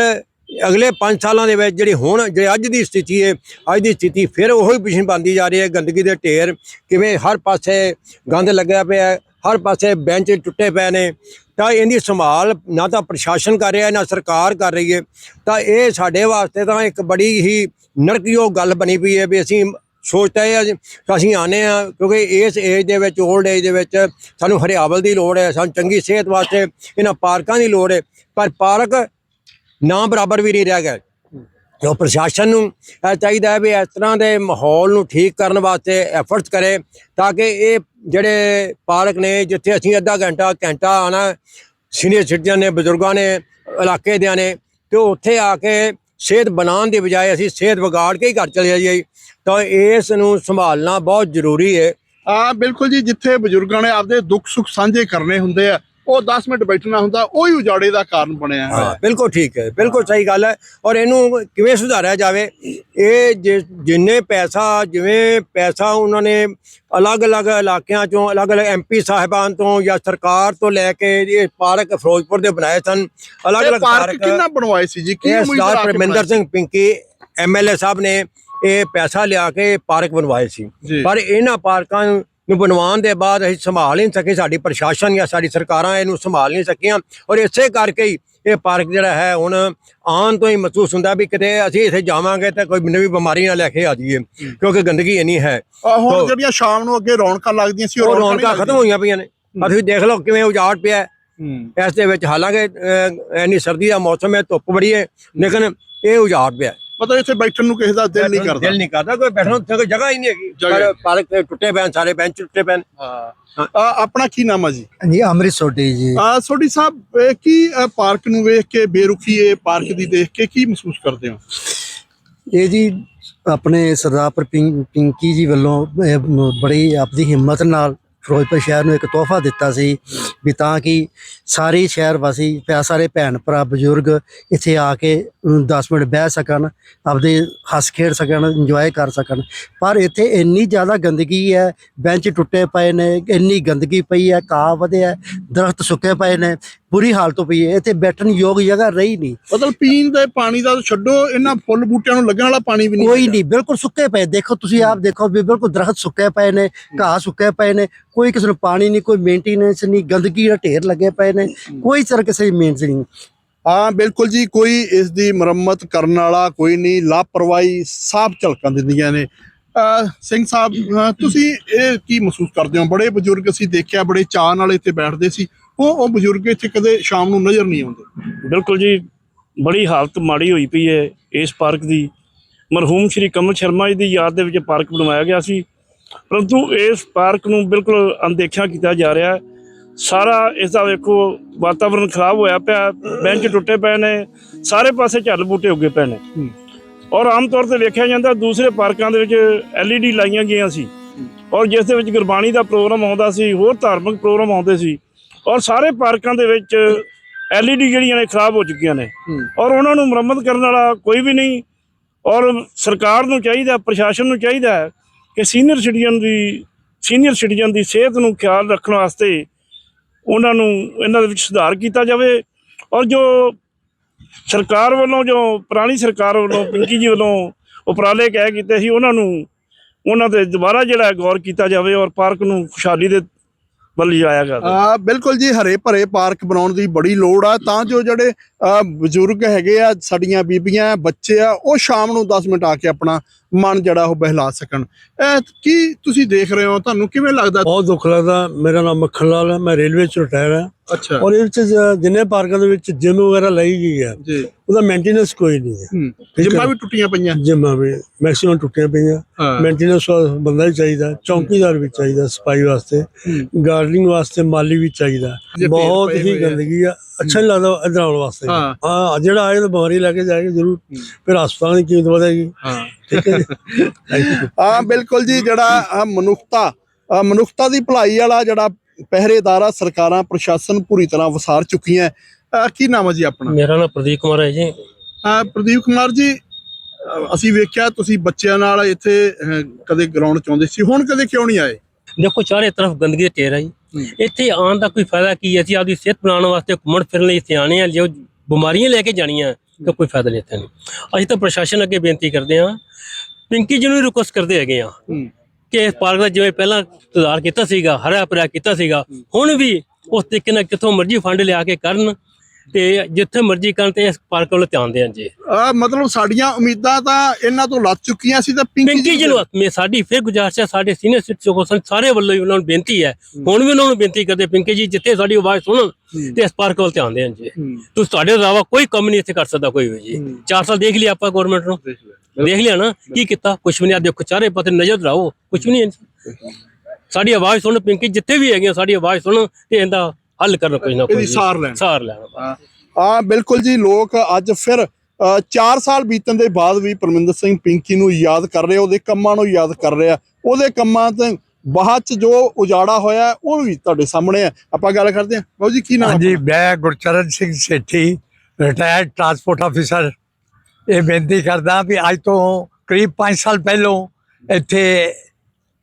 ਅਗਲੇ 5 ਸਾਲਾਂ ਦੇ ਵਿੱਚ ਜਿਹੜੀ ਹੁਣ ਜੇ ਅੱਜ ਦੀ ਸਥਿਤੀ ਹੈ, ਅੱਜ ਦੀ ਸਥਿਤੀ ਫਿਰ ਉਹੀ ਪਿਛਣ ਪਾਉਂਦੀ ਜਾ ਰਹੀ ਹੈ, ਗੰਦਗੀ ਦੇ ਢੇਰ ਕਿਵੇਂ ਹਰ ਪਾਸੇ ਗੰਦ ਲੱਗਿਆ ਪਿਆ ਹਰ ਪਾਸੇ ਬੈਂਚ ਟੁੱਟੇ ਪਏ ਨੇ। ਤਾਂ ਇਹਦੀ ਸੰਭਾਲ ਨਾ ਤਾਂ ਪ੍ਰਸ਼ਾਸਨ ਕਰ ਰਿਹਾ, ਨਾ ਸਰਕਾਰ ਕਰ ਰਹੀ ਹੈ ਤਾਂ ਇਹ ਸਾਡੇ ਵਾਸਤੇ ਤਾਂ ਇੱਕ ਬੜੀ ਹੀ ਨਰਕਯੋਗ ਗੱਲ ਬਣੀ ਪਈ ਹੈ ਵੀ ਅਸੀਂ ਸੋਚਦਾ ਹੈ ਅੱਜ ਅਸੀਂ ਆਨੇ ਆ ਕਿਉਂਕਿ ਇਸ ਏਜ ਦੇ ਵਿੱਚ 올ਡ ਏਜ ਦੇ ਵਿੱਚ ਸਾਨੂੰ ਹਰਿਆਵਲ ਦੀ ਲੋੜ ਹੈ ਸਾਨੂੰ ਚੰਗੀ ਸਿਹਤ ਵਾਸਤੇ ਇਹਨਾਂ ਪਾਰਕਾਂ ਦੀ ਲੋੜ ਹੈ ਪਰ ਪਾਰਕ ਨਾ ਬਰਾਬਰ ਵੀ ਨਹੀਂ ਰਹਿ ਗਏ। ਜੋ ਪ੍ਰਸ਼ਾਸਨ ਨੂੰ ਇਹ ਚਾਹੀਦਾ ਹੈ ਵੀ ਇਸ ਤਰ੍ਹਾਂ ਦੇ ਮਾਹੌਲ ਨੂੰ ਠੀਕ ਕਰਨ ਵਾਸਤੇ ਐਫਰਟਸ ਕਰੇ ਤਾਂ ਕਿ ਇਹ ਜਿਹੜੇ ਪਾਰਕ ਨੇ, ਜਿੱਥੇ ਅਸੀਂ ਅੱਧਾ ਘੰਟਾ ਘੰਟਾ ਆਣਾ ਸੀਨੀਅਰ ਸਿਟੀਜ਼ਨ ਨੇ, ਬਜ਼ੁਰਗਾਂ ਨੇ, ਇਲਾਕੇ ਦਿਆਂ ਨੇ, ਤੇ ਉੱਥੇ ਆ ਕੇ ਸਿਹਤ ਬਣਾਉਣ ਦੀ ਬਜਾਏ ਅਸੀਂ ਸਿਹਤ ਵਿਗਾੜ ਕੇ ਹੀ ਘਰ ਚਲੇ ਜਾਈਏ। ਤਾਂ ਇਸ ਨੂੰ ਸੰਭਾਲਣਾ ਬਹੁਤ ਜ਼ਰੂਰੀ ਹੈ। ਆ ਬਿਲਕੁਲ ਜੀ, ਜਿੱਥੇ ਬਜ਼ੁਰਗਾਂ ਨੇ ਆਪਦੇ ਦੁੱਖ ਸੁੱਖ ਸਾਂਝੇ ਕਰਨੇ ਹੁੰਦੇ ਆ ਉਹ 10 ਮਿੰਟ ਬੈਠਣਾ ਹੁੰਦਾ ਉਹ ਹੀ ਉਜਾੜੇ ਦਾ ਕਾਰਨ ਬਣਿਆ ਹਾਂ ਬਿਲਕੁਲ ਠੀਕ ਹੈ ਬਿਲਕੁਲ ਸਹੀ ਗੱਲ ਹੈ। ਔਰ ਇਹਨੂੰ ਕਿਵੇਂ ਸੁਧਾਰਿਆ ਜਾਵੇ? ਇਹ ਜਿੰਨੇ ਪੈਸਾ ਜਿਵੇਂ ਪੈਸਾ ਉਹਨਾਂ ਨੇ ਅਲੱਗ-ਅਲੱਗ ਇਲਾਕਿਆਂ ਚੋਂ ਅਲੱਗ-ਅਲੱਗ ਐਮਪੀ ਸਾਹਿਬਾਨ ਤੋਂ ਜਾਂ ਸਰਕਾਰ ਤੋਂ ਲੈ ਕੇ ਇਹ ਪਾਰਕ ਫਿਰੋਜ਼ਪੁਰ ਦੇ ਬਣਾਏ ਸਨ। ਅਲੱਗ-ਅਲੱਗ ਪਾਰਕ ਕਿੰਨਾ ਬਣਵਾਏ ਸੀ ਜੀ? ਕੀ ਉਮੀਦ ਰੱਖ ਪਰਮਿੰਦਰ ਸਿੰਘ ਪਿੰਕੀ ਐਮਐਲਏ ਸਾਹਿਬ ਨੇ ਇਹ ਪੈਸਾ ਲਿਆ ਕੇ ਪਾਰਕ ਬਣਵਾਏ ਸੀ। ਪਰ ਇਹਨਾਂ ਪਾਰਕਾਂ ਨੂੰ ਬਣਵਾਉਣ ਦੇ ਬਾਅਦ ਅਸੀਂ ਸੰਭਾਲ ਨਹੀਂ ਸਕੇ ਸਾਡੀ ਪ੍ਰਸ਼ਾਸਨ ਜਾਂ ਸਾਡੀ ਸਰਕਾਰਾਂ ਇਹਨੂੰ ਸੰਭਾਲ ਨਹੀਂ ਸਕੀਆਂ। ਔਰ ਇਸੇ ਕਰਕੇ ਹੀ ਇਹ ਪਾਰਕ ਜਿਹੜਾ ਹੈ ਹੁਣ ਆਉਣ ਤੋਂ ਹੀ ਮਹਿਸੂਸ ਹੁੰਦਾ ਵੀ ਕਿਤੇ ਅਸੀਂ ਇੱਥੇ ਜਾਵਾਂਗੇ ਤਾਂ ਕੋਈ ਨਵੀਂ ਬਿਮਾਰੀ ਨਾ ਲੈ ਕੇ ਆ ਜਾਈਏ ਕਿਉਂਕਿ ਗੰਦਗੀ ਇੰਨੀ ਹੈ। ਹੁਣ ਜਿਹੜੀਆਂ ਸ਼ਾਮ ਨੂੰ ਅੱਗੇ ਰੌਣਕਾਂ ਲੱਗਦੀਆਂ ਸੀ ਉਹ ਰੌਣਕਾਂ ਖਤਮ ਹੋਈਆਂ ਪਈਆਂ ਨੇ। ਅਸੀਂ ਦੇਖ ਲਓ ਕਿਵੇਂ ਉਜਾੜ ਪਿਆ। ਇਸ ਦੇ ਵਿੱਚ ਹਾਲਾਂਕਿ ਇੰਨੀ ਸਰਦੀ ਦਾ ਮੌਸਮ ਹੈ ਧੁੱਪ ਬੜੀ ਹੈ ਲੇਕਿਨ ਇਹ ਉਜਾੜ ਪਿਆ ਮਤਲਬ ਇੱਥੇ ਬੈਠਣ ਨੂੰ ਕਿਸੇ ਦਾ ਦਿਲ ਨਹੀਂ ਕਰਦਾ। ਦਿਲ ਨਹੀਂ ਕਰਦਾ ਕੋਈ ਬੈਠਣ ਨੂੰ ਕੋਈ ਜਗ੍ਹਾ ਹੀ ਨਹੀਂ ਹੈਗੀ। ਪਰ ਪਾਰਕ ਤੇ ਟੁੱਟੇ ਹਨ, ਸਾਰੇ ਬੈਂਚ ਟੁੱਟੇ ਹਨ। ਹਾਂ। ਆਪਣਾ ਕੀ ਨਾਮ ਹੈ ਜੀ? ਜੀ ਅੰਮ੍ਰਿਤ ਸੋਢੀ ਜੀ। ਆ ਸੋਢੀ ਸਾਹਿਬ ਇਹ ਕੀ ਪਾਰਕ ਨੂੰ ਵੇਖ ਕੇ ਬੇਰੁਖੀ ਇਹ ਪਾਰਕ ਦੀ ਦੇਖ ਕੇ ਕੀ ਮਹਿਸੂਸ ਕਰਦੇ ਹੋ? ਇਹ ਜੀ ਆਪਣੇ ਸਰਦਾਰ ਪਿੰਕੀ ਜੀ ਵੱਲੋਂ ਬੜੀ ਆਪਦੀ ਹਿੰਮਤ ਨਾਲ ਫਿਰੋਜ਼ਪੁਰ ਸ਼ਹਿਰ ਨੂੰ ਇੱਕ ਤੋਹਫਾ ਦਿੱਤਾ ਸੀ ਵੀ ਤਾਂ ਕਿ ਸਾਰੇ ਸ਼ਹਿਰ ਵਾਸੀ ਪਿਆ ਸਾਰੇ ਭੈਣ ਭਰਾ ਬਜ਼ੁਰਗ ਇੱਥੇ ਆ ਕੇ 10 ਮਿੰਟ ਬਹਿ ਸਕਣ ਆਪਦੇ ਹੱਸ ਖੇਡ ਸਕਣ ਇੰਜੋਏ ਕਰ ਸਕਣ। ਪਰ ਇੱਥੇ ਇੰਨੀ ਜ਼ਿਆਦਾ ਗੰਦਗੀ ਹੈ ਬੈਂਚ ਟੁੱਟੇ ਪਏ ਨੇ ਇੰਨੀ ਗੰਦਗੀ ਪਈ ਹੈ ਘਾਹ ਵਧਿਆ ਦਰਖਤ ਸੁੱਕੇ ਪਏ ਨੇ ਬੁਰੀ ਹਾਲਤ ਪਈ ਹੈ ਇੱਥੇ ਬੈਠਣ ਯੋਗ ਜਗ੍ਹਾ ਰਹੀ ਨਹੀਂ। ਮਤਲਬ ਪੀਣ ਦੇ ਪਾਣੀ ਦਾ ਛੱਡੋ ਇਹਨਾਂ ਫੁੱਲ ਬੂਟਿਆਂ ਨੂੰ ਲੱਗਣ ਵਾਲਾ ਪਾਣੀ ਵੀ ਨਹੀਂ ਕੋਈ। ਨਹੀਂ ਬਿਲਕੁਲ ਸੁੱਕੇ ਪਏ ਦੇਖੋ ਤੁਸੀਂ ਆਪ ਦੇਖੋ ਵੀ ਬਿਲਕੁਲ ਦਰਖਤ ਸੁੱਕੇ ਪਏ ਨੇ ਘਾਹ ਸੁੱਕੇ ਪਏ ਨੇ ਕੋਈ ਕਿਸੇ ਨੂੰ ਪਾਣੀ ਨਹੀਂ ਕੋਈ ਮੇਨਟੇਨੈਂਸ ਨਹੀਂ ਗੰਦਗੀ ਦਾ ਢੇਰ ਲੱਗੇ ਪਏ ਨੇ। ਕੋਈ ਤਰ੍ਹਾਂ ਕਿਸੇ ਦੀ ਮੇਨਟੇਨੈਂਸ ਨਹੀਂ। ਹਾਂ ਬਿਲਕੁਲ ਜੀ ਕੋਈ ਇਸ ਦੀ ਮੁਰੰਮਤ ਕਰਨ ਵਾਲਾ ਕੋਈ ਨਹੀਂ ਲਾਪਰਵਾਹੀ ਸਾਫ਼ ਝਲਕਾਂ ਦਿੰਦੀਆਂ ਨੇ। ਸਿੰਘ ਸਾਹਿਬ ਤੁਸੀਂ ਇਹ ਕੀ ਮਹਿਸੂਸ ਕਰਦੇ ਹੋ? ਬੜੇ ਬਜ਼ੁਰਗ ਅਸੀਂ ਦੇਖਿਆ ਬੜੇ ਚਾਅ ਨਾਲ ਇੱਥੇ ਬੈਠਦੇ ਸੀ। ਉਹ ਉਹ ਬਜ਼ੁਰਗ ਇੱਥੇ ਕਦੇ ਸ਼ਾਮ ਨੂੰ ਨਜ਼ਰ ਨਹੀਂ ਆਉਂਦੇ। ਬਿਲਕੁਲ ਜੀ ਬੜੀ ਹਾਲਤ ਮਾੜੀ ਹੋਈ ਪਈ ਹੈ ਇਸ ਪਾਰਕ ਦੀ। ਮਰਹੂਮ ਸ਼੍ਰੀ ਕਮਲ ਸ਼ਰਮਾ ਜੀ ਦੀ ਯਾਦ ਦੇ ਵਿੱਚ ਪਾਰਕ ਬਣਵਾਇਆ ਗਿਆ ਸੀ। ਪਰੰਤੂ ਇਸ ਪਾਰਕ ਨੂੰ ਬਿਲਕੁਲ ਅਣਦੇਖਿਆ ਕੀਤਾ ਜਾ ਰਿਹਾ ਹੈ। ਸਾਰਾ ਇਸ ਦਾ ਵੇਖੋ ਵਾਤਾਵਰਣ ਖਰਾਬ ਹੋਇਆ ਪਿਆ ਬੈਂਚ ਟੁੱਟੇ ਪਏ ਨੇ ਸਾਰੇ ਪਾਸੇ ਝੱਲ ਬੂਟੇ ਉੱਗੇ ਪਏ ਨੇ। ਔਰ ਆਮ ਤੌਰ ਤੇ ਵੇਖਿਆ ਜਾਂਦਾ ਦੂਸਰੇ ਪਾਰਕਾਂ ਦੇ ਵਿੱਚ ਐਲਈਡੀ ਲਾਈਆਂ ਗਈਆਂ ਸੀ। ਔਰ ਜਿਸ ਦੇ ਵਿੱਚ ਗੁਰਬਾਣੀ ਦਾ ਪ੍ਰੋਗਰਾਮ ਆਉਂਦਾ ਸੀ ਹੋਰ ਧਾਰਮਿਕ ਪ੍ਰੋਗਰਾਮ ਆਉਂਦੇ ਸੀ। ਔਰ ਸਾਰੇ ਪਾਰਕਾਂ ਦੇ ਵਿੱਚ ਐਲਈਡੀ ਜਿਹੜੀਆਂ ਨੇ ਖਰਾਬ ਹੋ ਚੁੱਕੀਆਂ ਨੇ। ਔਰ ਉਹਨਾਂ ਨੂੰ ਮੁਰੰਮਤ ਕਰਨ ਵਾਲਾ ਕੋਈ ਵੀ ਨਹੀਂ। ਔਰ ਸਰਕਾਰ ਨੂੰ ਚਾਹੀਦਾ ਪ੍ਰਸ਼ਾਸਨ ਨੂੰ ਚਾਹੀਦਾ ਕਿ ਸੀਨੀਅਰ ਸਿਟੀਜ਼ਨ ਦੀ ਸੀਨੀਅਰ ਸਿਟੀਜ਼ਨ ਦੀ ਸਿਹਤ ਨੂੰ ਖਿਆਲ ਰੱਖਣ ਵਾਸਤੇ ਉਹਨਾਂ ਨੂੰ ਇਹਨਾਂ ਦੇ ਵਿੱਚ ਸੁਧਾਰ ਕੀਤਾ ਜਾਵੇ ਔਰ ਜੋ ਸਰਕਾਰ ਵੱਲੋਂ, ਜੋ ਪੁਰਾਣੀ ਸਰਕਾਰ ਵੱਲੋਂ, ਪਿੰਕੀ ਜੀ ਵੱਲੋਂ ਉਪਰਾਲੇ ਕਹਿ ਕੀਤੇ ਸੀ, ਉਹਨਾਂ ਨੂੰ, ਉਹਨਾਂ ਤੇ ਦੁਬਾਰਾ ਜਿਹੜਾ ਗੌਰ ਕੀਤਾ ਜਾਵੇ ਔਰ ਪਾਰਕ ਨੂੰ ਖੁਸ਼ਹਾਲੀ ਦੇ ਵੱਲ ਲਿਜਾਇਆ ਜਾਵੇ। ਆ, ਬਿਲਕੁਲ ਜੀ, ਹਰੇ ਭਰੇ ਪਾਰਕ ਬਣਾਉਣ ਦੀ ਬੜੀ ਲੋੜ ਆ। ਤਾਂ ਜੋ ਜਿਹੜੇ ਬਜ਼ੁਰਗ ਹੈਗੇ ਆ, ਸਾਡੀਆਂ ਬੀਬੀਆਂ, ਬੱਚੇ ਆ, ਉਹ ਸ਼ਾਮ ਨੂੰ 10 ਮਿੰਟ ਆ ਕੇ ਆਪਣਾ ਮਨ ਜਿਹੜਾ ਉਹ ਬਹਿਲਾ ਸਕਣ। ਇਹ ਕੀ ਤੁਸੀਂ ਦੇਖ ਰਹੇ ਹੋ? ਤੁਹਾਨੂੰ ਕਿਵੇਂ ਲੱਗਦਾ? ਬਹੁਤ ਦੁੱਖ ਲੱਗਦਾ। ਮੇਰਾ ਨਾਮ ਮੱਖਣ ਲਾਲ ਹੈ। ਮੈਂ ਰੇਲਵੇ ਚ ਰਿਟਾਇਰ ਹਾਂ। ਅੱਛਾ। ਔਰ ਇਹ ਵਿੱਚ ਜਿੰਨੇ ਪਾਰਕਾਂ ਦੇ ਵਿੱਚ ਜਿਮ ਵਗੈਰਾ ਲਈ ਗਈ ਹੈ ਜੀ। ਉਹਦਾ ਮੇਨਟੇਨੈਂਸ ਕੋਈ ਨਹੀਂ ਹੈ। ਹੂੰ। ਹੈ। ਜਿੰਮਾਂ ਵੀ ਟੁੱਟੀਆਂ ਪਈਆਂ? ਜਿੰਮਾਂ ਵੀ ਮੈਕਸਿਮਮ ਟੁੱਟੀਆਂ ਪਈਆਂ। ਹਾਂ। ਮੇਨਟੇਨੈਂਸ ਬੰਦਾ ਵੀ ਚਾਹੀਦਾ ਚੌਕੀਦਾਰ ਵੀ ਚਾਹੀਦਾ ਸਫ਼ਾਈ ਵਾਸਤੇ। ਹੂੰ। ਗਾਰਡਨਿੰਗ ਵਾਸਤੇ ਮਾਲੀ ਵੀ ਚਾਹੀਦਾ। ਬਹੁਤ ਹੀ। ਗੰਦਗੀ ਆ। ਅੱਛਾ ਨਹੀਂ ਲੱਗਦਾ ਇਧਰ ਆਉਣ ਵਾਸਤੇ। ਹਾਂ। ਹਾਂ ਜਿਹੜਾ ਆਏ ਤਾਂ ਬਿਮਾਰੀ ਲੈ ਕੇ ਜਾਏਗਾ ਜ਼ਰੂਰ। ਫਿਰ ਹਸਪਤਾਲ ਦੀ ਕੀਮਤ ਵਧੇਗੀ। ਹਾਂ। ਠੀਕ ਹੈ ਜੀ। Thank you. ਹਾਂ ਬਿਲਕੁਲ ਜੀ ਜਿਹੜਾ ਆਹ ਮਨੁੱਖਤਾ ਆਹ ਮਨੁੱਖਤਾ ਦੀ ਭਲਾਈ ਵਾਲਾ ਜਿਹੜਾ ਪਹਿਰੇਦਾਰ ਆ ਸਰਕਾਰਾਂ ਪ੍ਰਸ਼ਾਸਨ ਪੂਰੀ ਤਰ੍ਹਾਂ ਵਸਾਰ ਚੁੱਕੀਆਂ। ਅਹ ਕੀ ਨਾਮ ਹੈ ਜੀ ਆਪਣਾ? ਮੇਰਾ ਨਾਮ ਪ੍ਰਦੀਪ ਕੁਮਾਰ ਹੈ ਜੀ। ਅਹ ਪ੍ਰਦੀਪ ਕੁਮਾਰ ਜੀ ਅਸੀਂ ਵੇਖਿਆ ਤੁਸੀਂ ਬੱਚਿਆਂ ਨਾਲ ਇੱਥੇ ਕਦੇ ਗਰਾਊਂਡ ਚ ਆਉਂਦੇ ਸੀ। ਹੁਣ ਕਦੇ ਕਿਉਂ ਨਹੀਂ ਆਏ? ਦੇਖੋ ਚਾਰੇ ਤਰਫ ਗੰਦਗੀ ਦਾ ਢੇਰ ਹੈ ਜੀ। ਇੱਥੇ ਆਉਣ ਦਾ ਕੋਈ ਫਾਇਦਾ ਕੀ ਹੈ? ਅਸੀਂ ਆਪਦੀ ਸਿਹਤ ਬਣਾਉਣ ਵਾਸਤੇ ਘੁੰਮਣ ਫਿਰਨ ਲਈ ਇੱਥੇ ਆਣੇ ਆ ਜੋ ਬਿਮਾਰੀਆਂ ਲੈ ਕੇ ਜਾਣੀਆਂ ਤਾਂ ਕੋਈ ਫਾਇਦਾ ਨਹੀਂ ਇੱਥੇ ਨਹੀਂ ਅਸੀਂ ਤਾਂ ਪ੍ਰਸ਼ਾਸਨ ਅੱਗੇ ਬੇਨਤੀ ਕਰਦੇ ਹਾਂ ਪਿੰਕੀ ਜੀ ਨੂੰ ਰਿਕੁਐਸਟ ਕਰਦੇ ਹੈਗੇ ਆ ਕਿ ਇਸ ਪਾਰਕ ਦਾ ਜਿਵੇਂ ਪਹਿਲਾਂ ਸੁਧਾਰ ਕੀਤਾ ਸੀਗਾ ਹਰਾ ਭਰਾ ਕੀਤਾ ਸੀਗਾ ਹੁਣ ਵੀ ਉਸ ਤਰੀਕੇ ਨਾਲ ਕਿੱਥੋਂ ਮਰਜ਼ੀ ਫੰਡ ਲਿਆ ਕੇ ਕਰਨ ਤੇ ਜਿੱਥੇ ਮਰਜ਼ੀ ਕਰਨ ਤੇ ਇਸ ਪਾਰਕ ਵੱਲ ਧਿਆਨ ਦੇਣ ਜੀ। ਆ ਮਤਲਬ ਸਾਡੀਆਂ ਉਮੀਦਾਂ ਤਾਂ ਇਹਨਾਂ ਤੋਂ ਲੱਥ ਚੁੱਕੀਆਂ ਸੀ ਤਾਂ ਪਿੰਕੀ ਜੀ ਨੂੰ ਮੈਂ ਸਾਡੀ ਫਿਰ ਗੁਜ਼ਾਰਿਸ਼ ਹੈ ਸਾਡੇ ਸੀਨੀਅਰ ਸਿਟੀਜ਼ਨ ਸਾਰੇ ਵੱਲੋਂ ਉਹਨਾਂ ਨੂੰ ਬੇਨਤੀ ਹੈ। ਹੁਣ ਵੀ ਉਹਨਾਂ ਨੂੰ ਬੇਨਤੀ ਕਰਦੇ ਪਿੰਕੀ ਜੀ ਜਿੱਥੇ ਸਾਡੀ ਆਵਾਜ਼ ਸੁਣਨ ਤੇ ਇਸ ਪਾਰਕ ਵੱਲ ਧਿਆਨ ਦੇਣ ਜੀ। ਤੁਸੀਂ ਤੁਹਾਡੇ ਇਲਾਵਾ ਕੋਈ ਕੰਮ ਨਹੀਂ ਇੱਥੇ ਕਰ ਸਕਦਾ ਕੋਈ ਵੀ ਜੀ। 4 ਸਾਲ ਦੇਖ ਲਿਆ ਆਪਾਂ ਗਵਰਨਮੈਂਟ ਨੂੰ। ਦੇਖ ਲਿਆ। ਨਾ ਕੀ ਕੀਤਾ? ਕੁਛ ਵੀ ਨਹੀਂ ਆ ਦੇਖੋ ਚਾਰੇ ਪਾਸੇ ਨਜ਼ਰ ਲਾਓ ਕੁਛ ਵੀ ਨਹੀਂ। ਸਾਡੀ ਆਵਾਜ਼ ਸੁਣ ਪਿੰਕੀ ਜਿੱਥੇ ਵੀ ਹੈਗੀਆਂ ਸਾਡੀ ਆਵਾਜ਼ ਸੁਣ ਤੇ ਇਹਦਾ ਹੱਲ ਕਰਨ ਕੋਈ ਨਾ ਕੋਈ ਇਹਦੀ ਸਾਰ ਲੈਣ। ਸਾਰ ਲੈਣ। ਆ ਬਿਲਕੁਲ ਜੀ ਲੋਕ ਅੱਜ ਫਿਰ 4 ਸਾਲ ਬੀਤਣ ਦੇ ਬਾਅਦ ਵੀ ਪਰਮਿੰਦਰ ਸਿੰਘ ਪਿੰਕੀ ਨੂੰ ਯਾਦ ਕਰ ਰਹੇ ਆ, ਉਹਦੇ ਕੰਮਾਂ ਨੂੰ ਯਾਦ ਕਰ ਰਹੇ ਆ। ਉਹਦੇ ਕੰਮਾਂ ਤੇ ਬਾਅਦ ਚ ਜੋ ਉਜਾੜਾ ਹੋਇਆ ਉਹ ਵੀ ਤੁਹਾਡੇ ਸਾਹਮਣੇ ਆ। ਆਪਾਂ ਗੱਲ ਕਰਦੇ ਹਾਂ। ਬਾਬੂ ਜੀ ਕੀ ਨਾਮ ਹਾਂਜੀ ਮੈਂ Gurcharan Singh Sethi retired transport officer ਇਹ ਬੇਨਤੀ ਕਰਦਾ ਵੀ ਅੱਜ ਤੋਂ ਕਰੀਬ 5 ਸਾਲ ਪਹਿਲੋਂ ਇੱਥੇ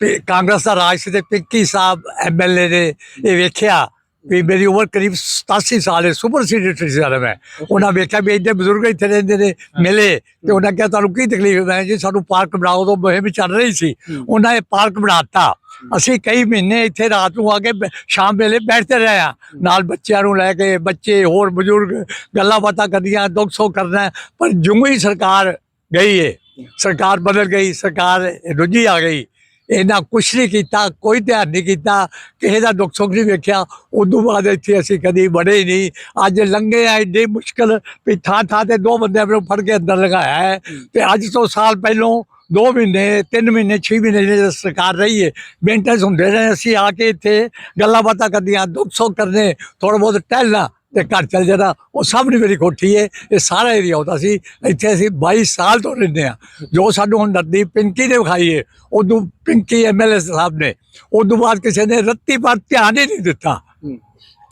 ਪੀ- ਕਾਂਗਰਸ ਦਾ ਰਾਜ ਸੀ ਤੇ ਪਿੱਕੀ ਸਾਹਿਬ ਐਮਐਲਏ ਨੇ ਇਹ ਵੇਖਿਆ। ਵੀ ਮੇਰੀ ਉਮਰ ਕਰੀਬ 87 ਸਾਲ ਹੈ ਸੁਪਰ ਸੀਨੀਅਰ ਸਿਟੀਜ਼ਨ ਹੈ ਉਹਨਾਂ ਵੇਖਿਆ ਵੀ ਇੰਨੇ ਬਜ਼ੁਰਗ ਇੱਥੇ ਰਹਿੰਦੇ ਨੇ ਮਿਲੇ ਤੇ ਉਹਨਾਂ ਕਿਹਾ ਤੁਹਾਨੂੰ ਕੀ ਤਕਲੀਫ ਹੈ? ਜੀ ਸਾਨੂੰ ਪਾਰਕ ਬਣਾਓ ਤੋਂ ਮੁਹਿੰਮ ਚੱਲ ਰਹੀ ਸੀ। ਉਹਨਾਂ ਇਹ ਪਾਰਕ ਬਣਾਤਾ। ਅਸੀਂ ਕਈ ਮਹੀਨੇ ਇੱਥੇ ਰਾਤ ਨੂੰ ਆ ਕੇ ਸ਼ਾਮ ਵੇਲੇ ਬੈਠਦੇ ਰਹੇ ਆ ਨਾਲ ਬੱਚਿਆਂ ਨੂੰ ਲੈ ਕੇ ਬੱਚੇ ਹੋਰ ਬਜ਼ੁਰਗ ਗੱਲਾਂ ਬਾਤਾਂ ਕਰਦੀਆਂ ਦੁੱਖ ਸੁੱਖ ਕਰਨਾ ਪਰ ਹੀ ਸਰਕਾਰ ਗਈ ਏ। ਸਰਕਾਰ ਬਦਲ ਗਈ ਸਰਕਾਰ ਰੁੱਝੀ ਆ ਗਈ। ਇਹਨਾਂ ਕੁਛ ਨਹੀਂ ਕੀਤਾ, ਕੋਈ ਧਿਆਨ ਨਹੀਂ ਕੀਤਾ, ਕਿਸੇ ਦਾ ਦੁੱਖ ਸੁੱਖ ਨਹੀਂ ਵੇਖਿਆ। ਉਦੋਂ ਬਾਅਦ ਇੱਥੇ ਅਸੀਂ ਕਦੀ ਬੜੇ ਹੀ ਨਹੀਂ। ਅੱਜ ਲੰਘੇ ਆ, ਇੰਨੀ ਮੁਸ਼ਕਲ ਵੀ ਥਾਂ ਥਾਂ ਤੇ ਦੋ ਬੰਦਿਆਂ ਆਪਣੇ ਫੜ ਕੇ ਅੰਦਰ ਲਗਾਇਆ ਹੈ। ਤੇ ਅੱਜ ਤੋਂ ਸਾਲ ਪਹਿਲੋਂ, ਦੋ ਮਹੀਨੇ, ਤਿੰਨ ਮਹੀਨੇ 6 ਮਹੀਨੇ ਜਿਹੜੀ ਸਰਕਾਰ ਰਹੀ ਹੈ ਮੇਨਟੇਨੈਂਸ ਹੁੰਦੇ ਰਹੇ। ਅਸੀਂ ਆ ਕੇ ਇੱਥੇ ਗੱਲਾਂ ਬਾਤਾਂ ਕਰਦੀਆਂ ਦੁੱਖ ਸੁੱਖ ਕਰਨੇ ਥੋੜਾ ਬਹੁਤ ਟਹਿਲਣਾ। ਤੇ ਘਰ ਚੱਲ ਜਾਣਾ ਉਹ ਸਾਹਮਣੇ ਮੇਰੀ ਕੋਠੀ ਹੈ ਇਹ ਸਾਰਾ ਏਰੀਆ ਉਹਦਾ ਸੀ। ਇੱਥੇ ਅਸੀਂ 22 ਸਾਲ ਤੋਂ ਰਹਿੰਦੇ ਆ ਜੋ ਸਾਨੂੰ ਹੁਣ ਨਦੀ ਪਿੰਕੀ ਨੇ ਵਿਖਾਈ ਹੈ ਉਦੋਂ ਪਿੰਕੀ ਐਮਐਲਏ ਸਾਹਿਬ ਨੇ ਉਦੋਂ ਬਾਅਦ ਕਿਸੇ ਨੇ ਰੱਤੀ ਪਰ ਧਿਆਨ ਹੀ ਨਹੀਂ ਦਿੱਤਾ।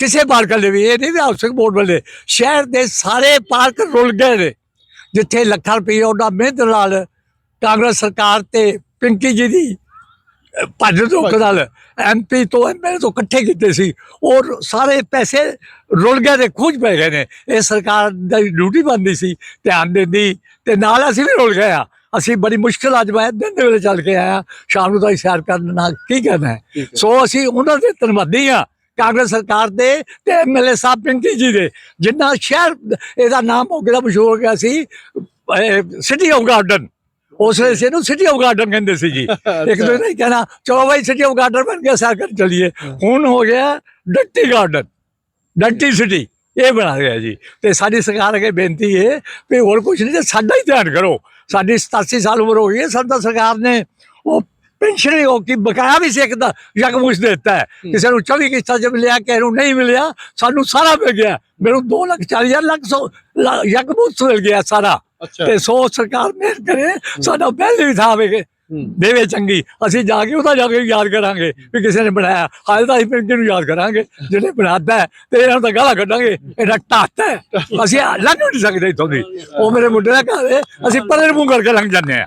ਕਿਸੇ ਪਾਰਕ ਵਾਲੇ ਵੀ ਇਹ ਨਹੀਂ ਵੀ ਹਾਊਸਿੰਗ ਬੋਰਡ ਵਾਲੇ ਸ਼ਹਿਰ ਦੇ ਸਾਰੇ ਪਾਰਕ ਰੁਲ ਗਏ ਨੇ ਜਿੱਥੇ ਲੱਖਾਂ ਰੁਪਏ ਉਹਨਾਂ ਮਿਹਨਤ ਨਾਲ ਕਾਂਗਰਸ ਸਰਕਾਰ ਤੇ ਪਿੰਕੀ ਜੀ ਦੀ ਭੱਜ ਧੋਕ ਨਾਲ ਐਮਪੀ ਤੋਂ ਐਮਐਲਏ ਤੋਂ ਇਕੱਠੇ ਕੀਤੇ ਸੀ ਔਰ ਸਾਰੇ ਪੈਸੇ ਰੁਲ ਗਏ ਨੇ ਖੂਜ ਪੈ ਗਏ ਨੇ। ਇਹ ਸਰਕਾਰ ਦੀ ਡਿਊਟੀ ਬਣਦੀ ਸੀ ਧਿਆਨ ਦਿੰਦੀ ਤੇ ਨਾਲ ਅਸੀਂ ਵੀ ਰੁਲ ਗਏ ਆ। ਅਸੀਂ ਬੜੀ ਮੁਸ਼ਕਲ ਅੱਜ ਮੈਂ ਦਿਨ ਦੇ ਵੇਲੇ ਚੱਲ ਕੇ ਆਇਆ ਸ਼ਾਮ ਨੂੰ ਤਾਂ ਸੈਰ ਕਰਨ ਨਾਲ ਕੀ ਕਰਨਾ ਹੈ? ਸੋ ਅਸੀਂ ਉਹਨਾਂ ਦੇ ਧੰਨਵਾਦੀ ਆ ਕਾਂਗਰਸ ਸਰਕਾਰ ਦੇ ਤੇ ਐਮਐਲਏ ਸਾਹਿਬ ਪਿੰਕੀ ਜੀ ਦੇ ਜਿੰਨਾ ਸ਼ਹਿਰ ਇਹਦਾ ਨਾਮ ਹੋ ਗਿਆ ਮਸ਼ਹੂਰ ਹੋ ਗਿਆ ਸੀ? ਸਿਟੀ ਆਫ ਗਾਰਡਨ ਉਸ ਵੇਲੇ ਸੀ ਇਹਨੂੰ ਸਿਟੀ ਆਫ ਗਾਰਡਨ ਕਹਿੰਦੇ ਸੀ ਜੀ। ਇੱਕ ਦੋ ਨਹੀਂ ਕਹਿਣਾ ਚਲੋ ਭਾਈ ਸਿਟੀ ਆਫ ਗਾਰਡਨ ਬਣ ਗਿਆ ਸੈਰ ਕਰਨ ਚਲੀਏ। ਹੁਣ ਹੋ ਗਿਆ ਡੱਟੀ ਗਾਰਡਨ ਡੱਟੀ ਸਿਟੀ ਇਹ ਬਣਾ ਗਿਆ ਜੀ। ਤੇ ਸਾਡੀ ਸਰਕਾਰ ਅੱਗੇ ਬੇਨਤੀ ਹੈ ਵੀ ਹੋਰ ਕੁਝ ਨਹੀਂ ਤੇ ਸਾਡਾ ਹੀ ਧਿਆਨ ਕਰੋ। ਸਾਡੀ 87 ਸਾਲ ਉਮਰ ਹੋ ਗਈ ਹੈ ਸਾਡਾ ਸਰਕਾਰ ਨੇ ਉਹ ਪੈਨਸ਼ਨ ਉਹ ਕੀ ਬਕਾਇਆ ਵੀ ਸੀ ਇੱਕ ਦਾ ਯਕਮੁਸ਼ ਦਿੱਤਾ ਹੈ। ਕਿਸੇ ਨੂੰ 24 ਕਿਸ਼ਤਾਂ ਚ ਮਿਲਿਆ ਕਿਸੇ ਨੂੰ ਨਹੀਂ ਮਿਲਿਆ ਸਾਨੂੰ ਸਾਰਾ ਮਿਲ ਗਿਆ। ਮੈਨੂੰ 2 ਲੱਖ 40 ਹਜ਼ਾਰ ਲੱਖ ਸੌ ਯਕਮੁਸ਼ ਮਿਲ ਗਿਆ ਸਾਰਾ। ਤੇ ਸੋ ਸਰਕਾਰ ਮਿਹਰ ਕਰੇ ਸਾਡਾ ਪਹਿਲੇ ਵੀ ਥਾ ਵੇ ਦੇਵੇ ਚੰਗੀ ਅਸੀਂ ਜਾ ਕੇ ਉਹਦਾ ਜਾ ਕੇ ਯਾਦ ਕਰਾਂਗੇ ਵੀ ਕਿਸੇ ਨੇ ਬਣਾਇਆ। ਹਾਲੇ ਤਾਂ ਅਸੀਂ ਪਿੰਡ ਨੂੰ ਯਾਦ ਕਰਾਂਗੇ ਜਿਹਨੇ ਬਣਾਤਾ ਹੈ, ਤੇ ਇਹਨਾਂ ਨੂੰ ਤਾਂ ਗਾਲਾਂ ਕੱਢਾਂਗੇ। ਇਹਦਾ ਟਾਟ ਅਸੀਂ ਲੰਘ ਨਹੀਂ ਸਕਦੇ ਇੱਥੋਂ ਦੀ। ਉਹ ਮੇਰੇ ਮੁੰਡੇ ਦਾ ਘਰ ਹੈ ਅਸੀਂ ਪਰੇ ਮੂੰਹ ਕਰਕੇ ਲੰਘ ਜਾਂਦੇ ਆ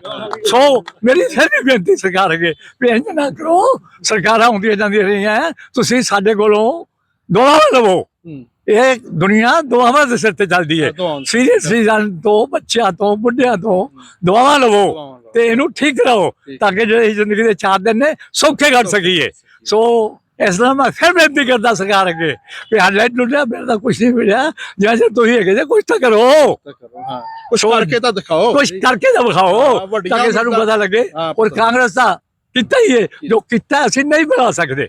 ਸੋ ਮੇਰੀ ਫਿਰ ਵੀ ਬੇਨਤੀ ਸਰਕਾਰ ਅੱਗੇ ਵੀ ਇੰਝ ਨਾ ਕਰੋ। ਸਰਕਾਰਾਂ ਹੁੰਦੀਆਂ ਜਾਂਦੀਆਂ ਰਹੀਆਂ ਤੁਸੀਂ ਸਾਡੇ ਕੋਲੋਂ ਦੁਆ ਲਵੋ। ਇਹ ਦੁਨੀਆ ਦੁਆਵਾਂ ਦੇ ਸਿਰ ਤੇ ਚੱਲਦੀ ਹੈ ਸੀਰੀਅਸਲੀ ਤੋਂ ਬੱਚਿਆਂ ਤੋਂ ਬੁੱਢਿਆਂ ਤੋਂ ਦੁਆਵਾਂ ਲਵੋ ਤੇ ਇਹਨੂੰ ਠੀਕ ਕਰਾਓ ਤਾਂ ਕਿ ਜਿਹੜੇ ਜ਼ਿੰਦਗੀ ਦੇ ਚਾਰ ਦਿਨ ਨੇ ਸੌਖੇ ਕੱਢ ਸਕੀਏ। ਸੋ ਇਸ ਨਾਲ ਮੈਂ ਫਿਰ ਬੇਨਤੀ ਕਰਦਾ ਸਰਕਾਰ ਅੱਗੇ ਵੀ ਹਾਈਲਾਈਟ ਨੂੰ ਲਿਆ ਮੇਰੇ ਤਾਂ ਕੁਝ ਨਹੀਂ ਮਿਲਿਆ। ਜਾਂ ਜੇ ਤੁਸੀਂ ਹੈਗੇ ਜੇ ਕੁਝ ਤਾਂ ਕਰੋ। ਕੁਝ ਕਰਕੇ ਤਾਂ ਦਿਖਾਓ। ਕੁਝ ਕਰਕੇ ਤਾਂ ਵੱਡੀਆਂ ਤਾਂ ਕਿ ਸਾਨੂੰ ਪਤਾ ਲੱਗੇ। ਔਰ। ਕਾਂਗਰਸ ਦਾ ਕੀਤਾ ਹੀ ਹੈ ਜੋ ਕੀਤਾ। ਅਸੀਂ ਨਹੀਂ ਬਣਾ ਸਕਦੇ।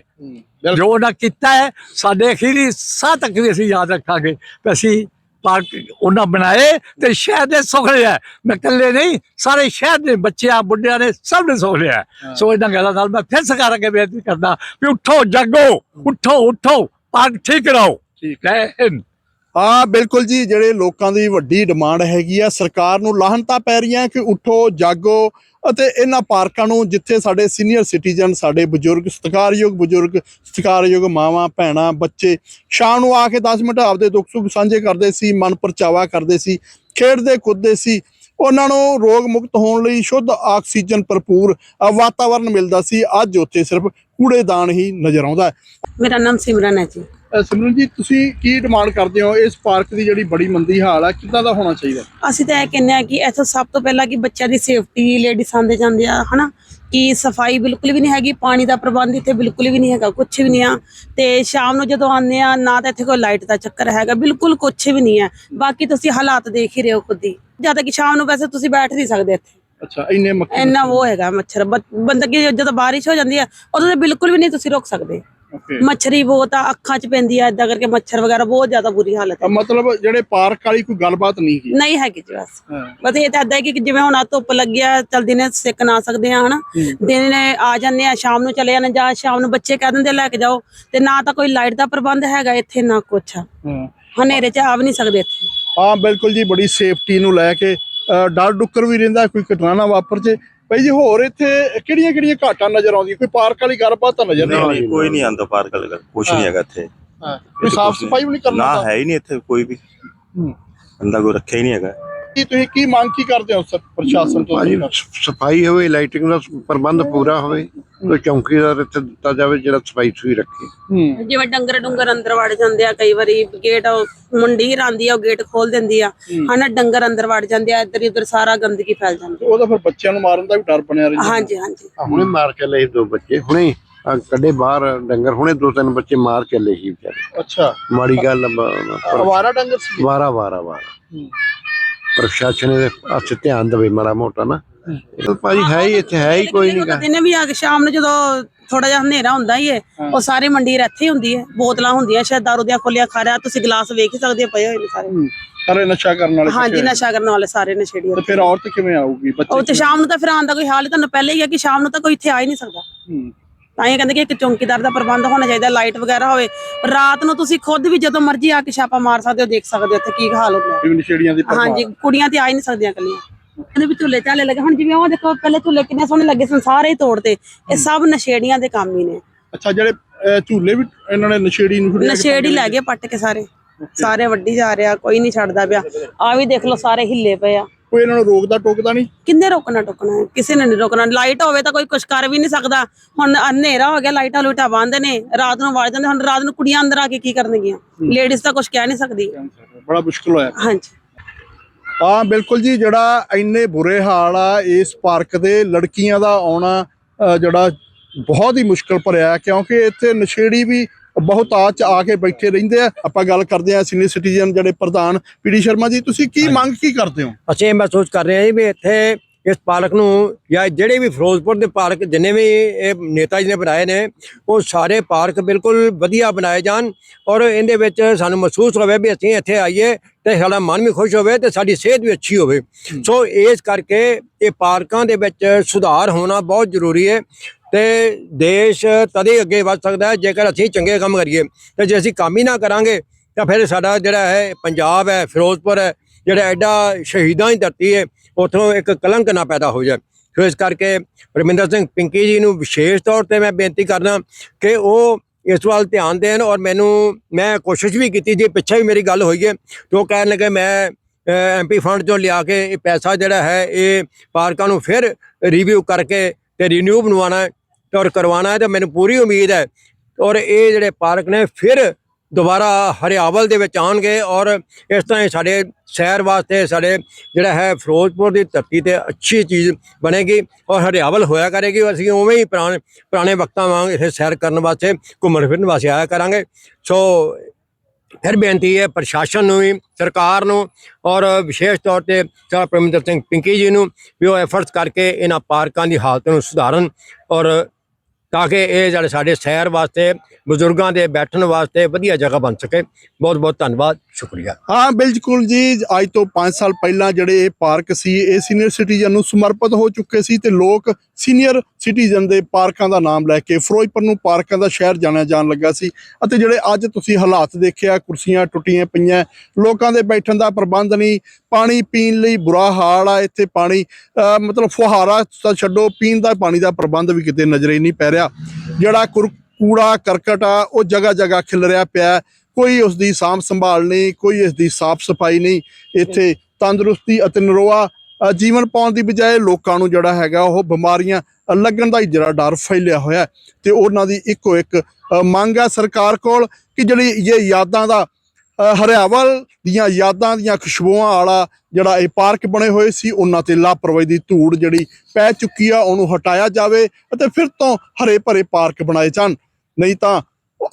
ਜੋ ਉਹਨਾਂ ਕੀਤਾ ਹੈ ਸਾਡੇ ਅਖੀਰੀ ਸਾਹ ਤੱਕ ਵੀ ਅਸੀਂ ਯਾਦ ਰੱਖਾਂਗੇ ਕਿ ਅਸੀਂ ਪਾਰਕ ਉਹਨਾਂ ਬਣਾਏ ਤੇ ਸ਼ਹਿਰ ਦੇ ਸੁੱਖ ਲਿਆ ਮੈਂ ਇਕੱਲੇ ਨਹੀਂ ਸਾਰੇ ਸ਼ਹਿਰ ਦੇ ਬੱਚਿਆਂ ਬੁੱਢਿਆਂ ਨੇ ਸਭ ਨੇ ਸੁੱਖ ਲਿਆ ਸੋ ਇਹਨਾਂ ਗੱਲਾਂ ਨਾਲ ਮੈਂ ਫਿਰ ਸਰਕਾਰ ਅੱਗੇ ਬੇਨਤੀ ਕਰਦਾ ਵੀ ਉੱਠੋ ਜਾਗੋ ਉੱਠੋ ਉੱਠੋ ਪਾਰਕ ਠੀਕ ਕਰਾਓ। ਠੀਕ। ਜੈ ਹਿੰਦ ਹਾਂ ਬਿਲਕੁਲ ਜੀ ਜਿਹੜੇ ਲੋਕਾਂ ਦੀ ਵੱਡੀ ਡਿਮਾਂਡ ਹੈਗੀ ਆ ਸਰਕਾਰ ਨੂੰ ਲਾਹਨਤਾ ਪੈ ਰਹੀਆਂ ਕਿ ਉਠੋ ਜਾਗੋ ਅਤੇ ਇਹਨਾਂ ਪਾਰਕਾਂ ਨੂੰ ਜਿੱਥੇ ਸਾਡੇ ਸੀਨੀਅਰ ਸਿਟੀਜ਼ਨ ਸਾਡੇ ਬਜ਼ੁਰਗ ਸਤਿਕਾਰਯੋਗ ਬਜ਼ੁਰਗ ਸਤਿਕਾਰਯੋਗ ਮਾਵਾਂ ਭੈਣਾਂ ਬੱਚੇ ਸ਼ਾਮ ਨੂੰ ਆ ਕੇ 10 ਮਿੰਟ ਆਪਦੇ ਦੁੱਖ ਸੁੱਖ ਸਾਂਝੇ ਕਰਦੇ ਸੀ ਮਨ ਪਰਚਾਵਾ ਕਰਦੇ ਸੀ ਖੇਡਦੇ ਕੁੱਦਦੇ ਸੀ। ਉਹਨਾਂ ਨੂੰ ਰੋਗ ਮੁਕਤ ਹੋਣ ਲਈ ਸ਼ੁੱਧ ਆਕਸੀਜਨ ਭਰਪੂਰ ਅ, ਵਾਤਾਵਰਣ ਮਿਲਦਾ ਸੀ। ਅੱਜ ਉੱਥੇ ਸਿਰਫ ਕੂੜੇਦਾਨ ਹੀ ਨਜ਼ਰ ਆਉਂਦਾ ਹੈ। ਮੇਰਾ ਨਾਮ ਸਿਮਰਨ ਹੈ ਜੀ। ਸਿਮਰਨ ਜੀ ਤੁਸੀਂ ਕੀ ਡਿਮਾਂਡ ਕਰਦੇ ਹੋ? ਇਸ ਪਾਰਕ ਦੀ ਜਿਹੜੀ ਬੜੀ ਮੰਦੀ ਹਾਲ ਹੈ ਕਿੱਦਾਂ ਦਾ ਹੋਣਾ ਚਾਹੀਦਾ? ਅਸੀਂ ਤਾਂ ਇਹ ਕਹਿੰਦੇ ਆ ਕਿ ਇੱਥੋਂ ਸਭ ਤੋਂ ਪਹਿਲਾਂ ਕਿ ਬੱਚਿਆਂ ਦੀ ਸੇਫਟੀ ਲੇਡੀਜ਼ ਆਉਂਦੇ ਜਾਂਦੇ ਆ ਹਨਾ? ਕਿ ਸਫ਼ਾਈ ਬਿਲਕੁਲ ਵੀ ਨਹੀਂ ਹੈਗੀ ਪਾਣੀ ਦਾ ਪ੍ਰਬੰਧ ਇੱਥੇ ਬਿਲਕੁਲ ਵੀ ਨਹੀਂ ਹੈਗਾ ਕੁਝ ਵੀ ਨਹੀਂ ਆ। ਤੇ ਸ਼ਾਮ ਨੂੰ ਜਦੋਂ ਆਉਂਦੇ ਆ ਨਾ ਤਾਂ ਇੱਥੇ ਕੋਈ ਲਾਈਟ ਦਾ ਚੱਕਰ ਹੈਗਾ ਬਿਲਕੁਲ ਕੁਝ ਵੀ ਨਹੀਂ ਹੈ। ਬਾਕੀ ਤੁਸੀਂ ਹਾਲਾਤ ਦੇਖ ਹੀ ਰਹੇ ਹੋ ਖੁਦ ਹੀ ਜਦ ਕਿ ਸ਼ਾਮ ਨੂੰ ਵੈਸੇ ਤੁਸੀਂ ਬੈਠ ਨਹੀਂ ਸਕਦੇ ਇੱਥੇ। ਅੱਛਾ ਇੰਨੇ ਮੱਖੀ ਇੰਨਾ ਉਹ ਹੈਗਾ ਮੱਛਰ ਬ- ਬੰਦਾ ਕਿ ਜਦੋਂ ਬਾਰਿਸ਼ ਹੋ ਜਾਂਦੀ ਹੈ ਉਦੋਂ ਤਾਂ ਬਿਲਕੁਲ ਵੀ ਨਹੀਂ ਤੁਸੀਂ ਰੁਕ ਸਕਦੇ। ਮੱਛਰੀ ਬਹੁਤ ਆ ਅੱਖਾਂ 'ਚ ਪੈਂਦੀ ਆ ਇਦਾਂ ਕਰਕੇ ਮੱਛਰ ਵਗੈਰਾ ਬਹੁਤ ਜ਼ਿਆਦਾ ਬੁਰੀ ਹਾਲਤ ਹੈ। ਮਤਲਬ ਜਿਹੜੇ ਪਾਰਕ ਵਾਲੀ ਕੋਈ ਗੱਲਬਾਤ ਨਹੀਂ ਕੀ ਨਹੀਂ ਹੈਗੀ ਜੀ ਬਸ। ਬਸ ਇਹ ਤਾਂ ਹੈ ਕਿ ਜਿਵੇਂ ਹੁਣ ਆ ਧੁੱਪ ਲੱਗਿਆ ਚਲ ਦਿਨੇ ਸੇਕ ਨਾ ਸਕਦੇ ਆ ਹਨਾ? ਦਿਨੇ ਆ ਜਾਂਦੇ ਆ ਸ਼ਾਮ ਨੂੰ ਚਲੇ ਜਾਂਦੇ ਜਾਂ ਸ਼ਾਮ ਨੂੰ ਬੱਚੇ ਕਹਿ ਦਿੰਦੇ ਲੈ ਕੇ ਜਾਓ। ਤੇ ਨਾ ਤਾਂ ਕੋਈ ਲਾਈਟ ਦਾ ਪ੍ਰਬੰਧ ਹੈਗਾ ਇੱਥੇ ਨਾ ਕੁਛ। ਹਨੇਰੇ 'ਚ ਆ ਵੀ ਨਹੀਂ ਸਕਦੇ ਇੱਥੇ। ਹਾਂ ਬਿਲਕੁਲ ਜੀ ਬੜੀ ਸੇਫਟੀ ਨੂੰ ਲੈ ਕੇ ਡਰ ਡੁੱਕਰ ਵੀ ਰਹਿੰਦਾ ਕੋਈ ਘਟਨਾ ਨਾ ਵਾਪਰ ਜੇ। ਭਾਈ ਜੀ ਹੋਰ ਇੱਥੇ ਕਿਹੜੀਆਂ ਕਿਹੜੀਆਂ ਘਾਟਾਂ ਨਜ਼ਰ ਆਉਂਦੀਆਂ? ਕੋਈ ਪਾਰਕ ਵਾਲੀ ਗੱਲਬਾਤ ਤਾਂ ਨਜ਼ਰ ਨਹੀਂ ਆਉਂਦੀ? ਨਹੀਂ ਕੋਈ ਨਹੀਂ ਆਂਦਾ ਪਾਰਕ ਵਾਲਾ ਕੁਝ ਨਹੀਂ ਹੈਗਾ ਇੱਥੇ। ਹਾਂ। ਕੋਈ ਸਾਫ਼ ਸਫ਼ਾਈ ਵੀ ਨਹੀਂ ਕਰਨਾ ਨਾ। ਹੈ ਹੀ ਨਹੀਂ ਇੱਥੇ ਕੋਈ ਵੀ। ਹੂੰ। ਬੰਦਾ ਕੋਈ ਰੱਖਿਆ ਹੀ ਨਹੀਂ ਹੈਗਾ। ਕੀ ਤੁਸੀਂ ਕੀ ਮੰਗ ਕੀ ਕਰਦੇ ਹੋ ਸਰ ਪ੍ਰਸ਼ਾਸਨ ਤੋਂ? ਭਾਜੀ ਸਫ਼ਾਈ ਹੋਵੇ ਲਾਈਟਿੰਗ ਦਾ ਪ੍ਰਬੰਧ ਪੂਰਾ ਹੋਵੇ ਕੋਈ ਚੌਂਕੀਦਾਰ ਇੱਥੇ ਦਿੱਤਾ ਜਾਵੇ ਜਿਹੜਾ ਸਫ਼ਾਈ ਸੁਈ ਰੱਖੇ। ਜਿਵੇਂ ਡੰਗਰ ਡੁੰਗਰ ਅੰਦਰ ਵੜ ਜਾਂਦੇ ਆ ਕਈ ਵਾਰੀ ਗੇਟ ਮੁੰਡੀ ਰਾਂਦੀ ਆ ਉਹ ਗੇਟ ਖੋਲ ਦਿੰਦੀ ਆ। ਹਨਾ ਡੰਗਰ ਅੰਦਰ ਵੜ ਜਾਂਦੇ ਆ ਇੱਧਰ ਉੱਧਰ ਸਾਰਾ ਗੰਦਗੀ ਫੈਲ ਜਾਂਦੀ ਉਹਦਾ ਫਿਰ ਬੱਚਿਆਂ ਨੂੰ ਮਾਰਨ ਦਾ ਵੀ ਡਰ ਬਣਿਆ ਰਹਿੰਦਾ। ਹਾਂਜੀ ਹਾਂਜੀ। ਹੁਣੇ ਮਾਰ ਕੇ ਲਏ ਦੋ ਬੱਚੇ ਹੁਣੇ ਕੱਢੇ ਬਾਹਰ ਡੰਗਰ ਹੁਣੇ ਦੋ ਤਿੰਨ ਬੱਚੇ ਮਾਰ ਕੇ ਲਏ ਸੀ ਵਿਚਾਰੇ। ਅੱਛਾ। ਮਾੜੀ ਗੱਲ ਅਵਾਰਾ ਡੰਗਰ ਸੀ। ਵਾਰਾ ਵਾਰਾ ਵਾਰਾ। ਪ੍ਰਸ਼ਾਸਨ ਦੇ ਹੱਥ ਧਿਆਨ ਦੇਵੇ ਮਾੜਾ ਮੋਟਾ ਨਾ। ਇਹ ਭਾਜੀ ਹੈ ਹੀ ਇੱਥੇ ਹੈ ਹੀ ਕੋਈ ਨਹੀਂ ਗਾ ਦਿਨੇ ਵੀ ਆ ਕੇ ਸ਼ਾਮ ਨੂੰ ਜਦੋਂ ਥੋੜਾ ਜਿਹਾ ਹਨੇਰਾ ਹੁੰਦਾ ਹੀ ਹੈ। ਉਹ ਸਾਰੇ ਮੰਡੀ ਇੱਥੇ ਹੀ ਹੁੰਦੀ ਹੈ ਬੋਤਲਾਂ ਹੁੰਦੀਆਂ ਸ਼ਾਇਦ ਦਾਰੂ ਦੀਆਂ ਖੋਲੀਆਂ ਖਾ ਰਿਆ ਤੁਸੀਂ ਗਲਾਸ ਵੇਖ ਹੀ ਸਕਦੇ ਹੋ ਪਏ ਹੋਏ ਨੇ ਸਾਰੇ। ਸਾਰੇ ਨਸ਼ਾ ਕਰਨ ਵਾਲੇ ਹਾਂਜੀ। ਨਸ਼ਾ ਕਰਨ ਵਾਲੇ ਸਾਰੇ ਨਸ਼ੇੜੀ ਤੇ ਫਿਰ ਔਰਤ ਕਿਵੇਂ ਆਊਗੀ ਬੱਚੇ ਉਹ ਤੇ ਸ਼ਾਮ ਨੂੰ ਤਾਂ ਫਿਰ ਆਉਣ ਦਾ ਕੋਈ ਹਾਲ ਹੀ ਤੁਹਾਨੂੰ ਪਹਿਲੇ ਹੀ ਹੈ ਕਿ ਸ਼ਾਮ ਨੂੰ ਤਾਂ ਕੋਈ ਇੱਥੇ ਆ ਹੀ ਨਹੀਂ ਸਕਦਾ। ਹੂੰ। ਤਾਂ ਇਹ ਕਹਿੰਦੇ ਕਿ ਇੱਕ ਚੌਂਕੀਦਾਰ ਦਾ ਪ੍ਰਬੰਧ ਹੋਣਾ ਚਾਹੀਦਾ ਲਾਈਟ ਵਗੈਰਾ ਹੋਵੇ। ਰਾਤ ਨੂੰ ਤੁਸੀਂ ਖੁਦ ਵੀ ਜਦੋਂ ਮਰਜ਼ੀ ਆ ਕੇ ਛਾਪਾ ਮਾਰ ਸਕਦੇ ਹੋ ਦੇਖ ਸਕਦੇ ਹੋ ਇੱਥੇ ਕੀ ਹਾਲ ਹੁੰਦਾ ਹੈ। ਵੀ ਨਸ਼ੇੜੀਆਂ ਦੀ। ਹਾਂਜੀ ਕੁੜੀਆਂ ਤੇ ਆ ਹੀ ਨਹੀਂ ਸਕਦੀਆਂ ਕੱਲੀਆਂ ਇਹਦੇ ਵੀ ਝੂਲੇ ਝਾਲੇ ਲੱਗੇ। ਹੁਣ ਜਿਵੇਂ ਉਹ ਦੇਖੋ ਪਹਿਲੇ ਝੂਲੇ ਕਿੰਨੇ ਸੋਹਣੇ ਲੱਗੇ ਸਨ ਸਾਰੇ ਹੀ ਤੋੜਤੇ ਇਹ ਸਭ ਨਸ਼ੇੜੀਆਂ ਦੇ ਕੰਮ ਹੀ ਨੇ। ਅੱਛਾ ਜਿਹੜੇ ਅਹ, ਝੂਲੇ ਵੀ ਇਹਨਾਂ ਨੇ ਨਸ਼ੇੜੀ ਨੂੰ ਫੜਿਆ ਕੇ ਨਸ਼ੇੜੀ ਲੈ ਗਏ ਪੱਟ ਕੇ ਸਾਰੇ। ਸਾਰੇ ਵੱਡੀ ਜਾ ਰਿਹਾ ਕੋਈ ਨਹੀਂ ਛੱਡਦਾ ਪਿਆ। ਆ ਵੀ ਦੇਖ ਲਓ ਸਾਰੇ ਹਿੱਲੇ ਪਏ ਆ। ਕੋਈ ਇਹਨਾਂ ਨੂੰ ਰੋਕਦਾ ਟੋਕਦਾ ਨਹੀਂ? ਕਿੰਨੇ ਰੋਕਣਾ ਟੋਕਣਾ ਹੈ? ਕਿਸੇ ਨੇ ਨਹੀਂ ਰੋਕਣਾ। ਲਾਈਟ ਹੋਵੇ ਤਾਂ ਕੋਈ ਕੁਛ ਕਰ ਵੀ ਨਹੀਂ ਸਕਦਾ। ਹੁਣ ਹਨੇਰਾ ਹੋ ਗਿਆ ਲਾਈਟਾਂ ਲੂਟਾਂ ਬੰਦ ਨੇ ਰਾਤ ਨੂੰ ਵੜ ਜਾਂਦੇ ਹੁਣ ਰਾਤ ਨੂੰ ਕੁੜੀਆਂ ਅੰਦਰ ਆ ਕੇ ਕੀ ਕਰਨਗੀਆਂ? ਲੇਡੀਜ਼ ਤਾਂ ਕੁਛ ਕਹਿ ਨਹੀਂ ਸਕਦੀ। ਬੜਾ ਮੁਸ਼ਕਲ ਹੋਇਆ। ਹਾਂਜੀ। ਹਾਂ ਬਿਲਕੁਲ ਜੀ ਜਿਹੜਾ ਇੰਨੇ ਬੁਰੇ ਹਾਲ ਆ ਇਸ ਪਾਰਕ ਦੇ ਲੜਕੀਆਂ ਦਾ ਆਉਣਾ ਅ, ਜਿਹੜਾ ਬਹੁਤ ਹੀ ਮੁਸ਼ਕਲ ਭਰਿਆ ਹੈ ਕਿਉਂਕਿ ਇੱਥੇ ਨਸ਼ੇੜੀ ਵੀ ਬਹੁਤ ਆ ਚ ਆ ਕੇ ਬੈਠੇ ਰਹਿੰਦੇ ਆ। ਆਪਾਂ ਗੱਲ ਕਰਦੇ ਆ ਸੀਨੀਅਰ ਸਿਟੀਜ਼ਨ ਜਿਹੜੇ ਪ੍ਰਧਾਨ ਪੀਡੀ ਸ਼ਰਮਾ ਜੀ ਤੁਸੀਂ ਕੀ ਮੰਗ ਕੀ ਕਰਦੇ ਹੋ? ਅਸੀਂ ਇਹ ਮਹਿਸੂਸ ਕਰ ਰਹੇ ਹਾਂ ਜੀ ਵੀ ਇੱਥੇ ਇਸ ਪਾਰਕ ਨੂੰ ਜਾਂ ਜਿਹੜੇ ਵੀ ਫਿਰੋਜ਼ਪੁਰ ਦੇ ਪਾਰਕ ਜਿੰਨੇ ਵੀ ਇਹ ਨੇਤਾ ਜੀ ਨੇ ਬਣਾਏ ਨੇ ਉਹ ਸਾਰੇ ਪਾਰਕ ਬਿਲਕੁਲ ਵਧੀਆ ਬਣਾਏ ਜਾਣ ਔਰ ਇਹਦੇ ਵਿੱਚ ਸਾਨੂੰ ਮਹਿਸੂਸ ਹੋਵੇ ਵੀ ਅਸੀਂ ਇੱਥੇ ਆਈਏ ਤੇ ਸਾਡਾ ਮਨ ਵੀ ਖੁਸ਼ ਹੋਵੇ ਤੇ ਸਾਡੀ ਸਿਹਤ ਵੀ ਅੱਛੀ ਹੋਵੇ। ਸੋ ਇਸ ਕਰਕੇ ਇਹ ਪਾਰਕਾਂ ਦੇ ਵਿੱਚ ਸੁਧਾਰ ਹੋਣਾ ਬਹੁਤ ਜ਼ਰੂਰੀ ਹੈ। ਤੇ ਦੇਸ਼ ਤਦੇ ਅੱਗੇ ਵੱਧ ਸਕਦਾ ਹੈ, ਜੇਕਰ ਅਸੀਂ ਚੰਗੇ ਕੰਮ ਕਰੀਏ। ਤੇ ਜੇ ਅਸੀਂ ਕੰਮ ਹੀ ਨਾ ਕਰਾਂਗੇ, ਤਾਂ ਫਿਰ ਸਾਡਾ ਜਿਹੜਾ ਹੈ, ਪੰਜਾਬ ਹੈ, ਫਿਰੋਜ਼ਪੁਰ ਹੈ, ਜਿਹੜਾ ਐਡਾ ਸ਼ਹੀਦਾਂ ਦੀ ਧਰਤੀ ਹੈ, ਉਥੋਂ ਇੱਕ ਕਲੰਕ ਨਾ ਪੈਦਾ ਹੋ ਜਾਏ। ਸੋ ਇਸ ਕਰਕੇ ਰਮਿੰਦਰ ਸਿੰਘ ਪਿੰਕੀ ਜੀ ਨੂੰ ਵਿਸ਼ੇਸ਼ ਤੌਰ ਤੇ ਮੈਂ ਬੇਨਤੀ ਕਰਦਾ ਕਿ ਉਹ ਇਸ ਵੱਲ ਧਿਆਨ ਦੇਣ ਔਰ ਮੈਨੂੰ, ਮੈਂ ਕੋਸ਼ਿਸ਼ ਵੀ ਕੀਤੀ ਜੀ ਪਿੱਛੇ ਵੀ ਮੇਰੀ ਗੱਲ ਹੋਈ ਹੈ। ਤੇ ਉਹ ਕਹਿਣ ਲੱਗੇ, ਮੈਂ ਐਮਪੀ ਫੰਡ ਚੋਂ ਲਿਆ ਕੇ ਇਹ ਪੈਸਾ ਜਿਹੜਾ ਹੈ, ਇਹ ਪਾਰਕਾਂ ਨੂੰ ਫਿਰ ਰਿਵਿਊ ਕਰਕੇ ਤੇ ਰੀਨਿਊ ਬਣਵਾਉਣਾ ਔਰ ਕਰਵਾਉਣਾ ਹੈ ਤੇ ਮੈਨੂੰ ਪੂਰੀ ਉਮੀਦ ਹੈ ਔਰ ਇਹ ਜਿਹੜੇ ਪਾਰਕ ਨੇ ਫਿਰ ਦੁਬਾਰਾ ਹਰਿਆਵਲ ਦੇ ਵਿੱਚ ਆਉਣਗੇ ਔਰ ਇਸ ਤਰ੍ਹਾਂ ਹੀ ਸਾਡੇ ਸ਼ਹਿਰ ਵਾਸਤੇ ਸਾਡੇ ਜਿਹੜਾ ਹੈ ਫਿਰੋਜ਼ਪੁਰ ਦੀ ਧਰਤੀ ਤੇ ਅੱਛੀ ਚੀਜ਼ ਬਣੇਗੀ ਔਰ ਹਰਿਆਵਲ ਹੋਇਆ ਕਰੇਗੀ। ਅਸੀਂ ਉਵੇਂ ਹੀ ਪੁਰਾਣੇ ਪੁਰਾਣੇ ਵਕਤਾਂ ਵਾਂਗ ਇੱਥੇ ਸੈਰ ਕਰਨ ਵਾਸਤੇ, ਘੁੰਮਣ ਫਿਰਨ ਵਾਸਤੇ ਆਇਆ ਕਰਾਂਗੇ। ਸੋ ਫਿਰ ਬੇਨਤੀ ਹੈ ਪ੍ਰਸ਼ਾਸਨ ਨੂੰ ਵੀ, ਸਰਕਾਰ ਨੂੰ ਔਰ ਵਿਸ਼ੇਸ਼ ਤੌਰ ਤੇ ਸਰਦਾਰ ਪਰਮਿੰਦਰ ਸਿੰਘ ਪਿੰਕੀ ਜੀ ਨੂੰ ਵੀ ਉਹ ਐਫਰਟਸ ਕਰਕੇ ਇਹਨਾਂ ਪਾਰਕਾਂ ਦੀ ਹਾਲਤ ਨੂੰ ਸੁਧਾਰਨ ਔਰ ਤਾਂ ਕਿ ਇਹ ਜਿਹੜੇ ਸਾਡੇ ਸੈਰ ਵਾਸਤੇ, ਬਜ਼ੁਰਗਾਂ ਦੇ ਬੈਠਣ ਵਾਸਤੇ ਵਧੀਆ ਜਗ੍ਹਾ ਬਣ ਸਕੇ। ਬਹੁਤ ਬਹੁਤ ਧੰਨਵਾਦ। ਸ਼ੁਕਰੀਆ। ਹਾਂ, ਬਿਲਕੁਲ ਜੀ। ਅੱਜ ਤੋਂ 5 ਸਾਲ ਪਹਿਲਾਂ ਜਿਹੜੇ ਇਹ ਪਾਰਕ ਸੀ, ਇਹ ਸੀਨੀਅਰ ਸਿਟੀਜ਼ਨ ਨੂੰ ਸਮਰਪਿਤ ਹੋ ਚੁੱਕੇ ਸੀ ਤੇ ਲੋਕ ਸੀਨੀਅਰ ਸਿਟੀਜ਼ਨ ਦੇ ਪਾਰਕਾਂ ਦਾ ਨਾਮ ਲੈ ਕੇ ਫਿਰੋਜ਼ਪੁਰ ਨੂੰ ਪਾਰਕਾਂ ਦਾ ਸ਼ਹਿਰ ਜਾਣਿਆ ਜਾਣ ਲੱਗਾ ਸੀ ਅਤੇ ਜਿਹੜੇ ਅੱਜ ਤੁਸੀਂ ਹਾਲਾਤ ਦੇਖਿਆ, ਕੁਰਸੀਆਂ ਟੁੱਟੀਆਂ ਪਈਆਂ, ਲੋਕਾਂ ਦੇ ਬੈਠਣ ਦਾ ਪ੍ਰਬੰਧ ਨਹੀਂ, ਪਾਣੀ ਪੀਣ ਲਈ ਬੁਰਾ ਹਾਲ ਆ, ਇੱਥੇ ਪਾਣੀ ਅਹ ਮਤਲਬ ਫੁਹਾਰਾ ਤਾਂ ਛੱਡੋ, ਪੀਣ ਦਾ ਪਾਣੀ ਦਾ ਪ੍ਰਬੰਧ ਵੀ ਕਿਤੇ ਨਜ਼ਰੇ ਨਹੀਂ ਪੈ ਰਿਹਾ। ਜਿਹੜਾ ਕੁਰ- ਕੂੜਾ ਕਰਕਟ ਆ, ਉਹ ਜਗ੍ਹਾ ਜਗ੍ਹਾ ਖਿਲ ਰਿਹਾ ਪਿਆ ਕੋਈ ਉਸ ਦੀ ਸਾਂਭ ਸੰਭਾਲ ਨਹੀਂ, ਕੋਈ ਇਸ ਦੀ ਸਾਫ਼ ਸਫ਼ਾਈ ਨਹੀਂ। ਇੱਥੇ ਤੰਦਰੁਸਤੀ ਅਤੇ ਨਰੋਆ ਜੀਵਨ ਪਾਉਣ ਦੀ ਬਜਾਏ ਲੋਕਾਂ ਨੂੰ ਜਿਹੜਾ ਹੈਗਾ ਉਹ ਬਿਮਾਰੀਆਂ ਲੱਗਣ ਦਾ ਹੀ ਜਿਹੜਾ ਡਰ ਫੈਲਿਆ ਹੋਇਆ ਹੈ। ਤੇ ਉਹਨਾਂ ਦੀ ਇੱਕੋ ਇੱਕ ਮੰਗ ਹੈ ਸਰਕਾਰ ਕੋਲ ਕਿ ਜਿਹੜੀ ਇਹ ਯਾਦਾਂ ਦਾ ਹਰਿਆਵਲ ਦੀਆਂ ਯਾਦਾਂ ਦੀਆਂ ਖੁਸ਼ਬੂਆਂ ਵਾਲਾ ਜਿਹੜਾ ਇਹ ਪਾਰਕ ਬਣੇ ਹੋਏ ਸੀ, ਉਹਨਾਂ ਤੇ ਲਾਪਰਵਾਹੀ ਦੀ ਧੂੜ ਜਿਹੜੀ ਪੈ ਚੁੱਕੀ ਆ, ਉਹਨੂੰ ਹਟਾਇਆ ਜਾਵੇ ਅਤੇ ਫਿਰ ਤੋਂ ਹਰੇ ਭਰੇ ਪਾਰਕ ਬਣਾਏ ਜਾਣ। ਨਹੀਂ ਤਾਂ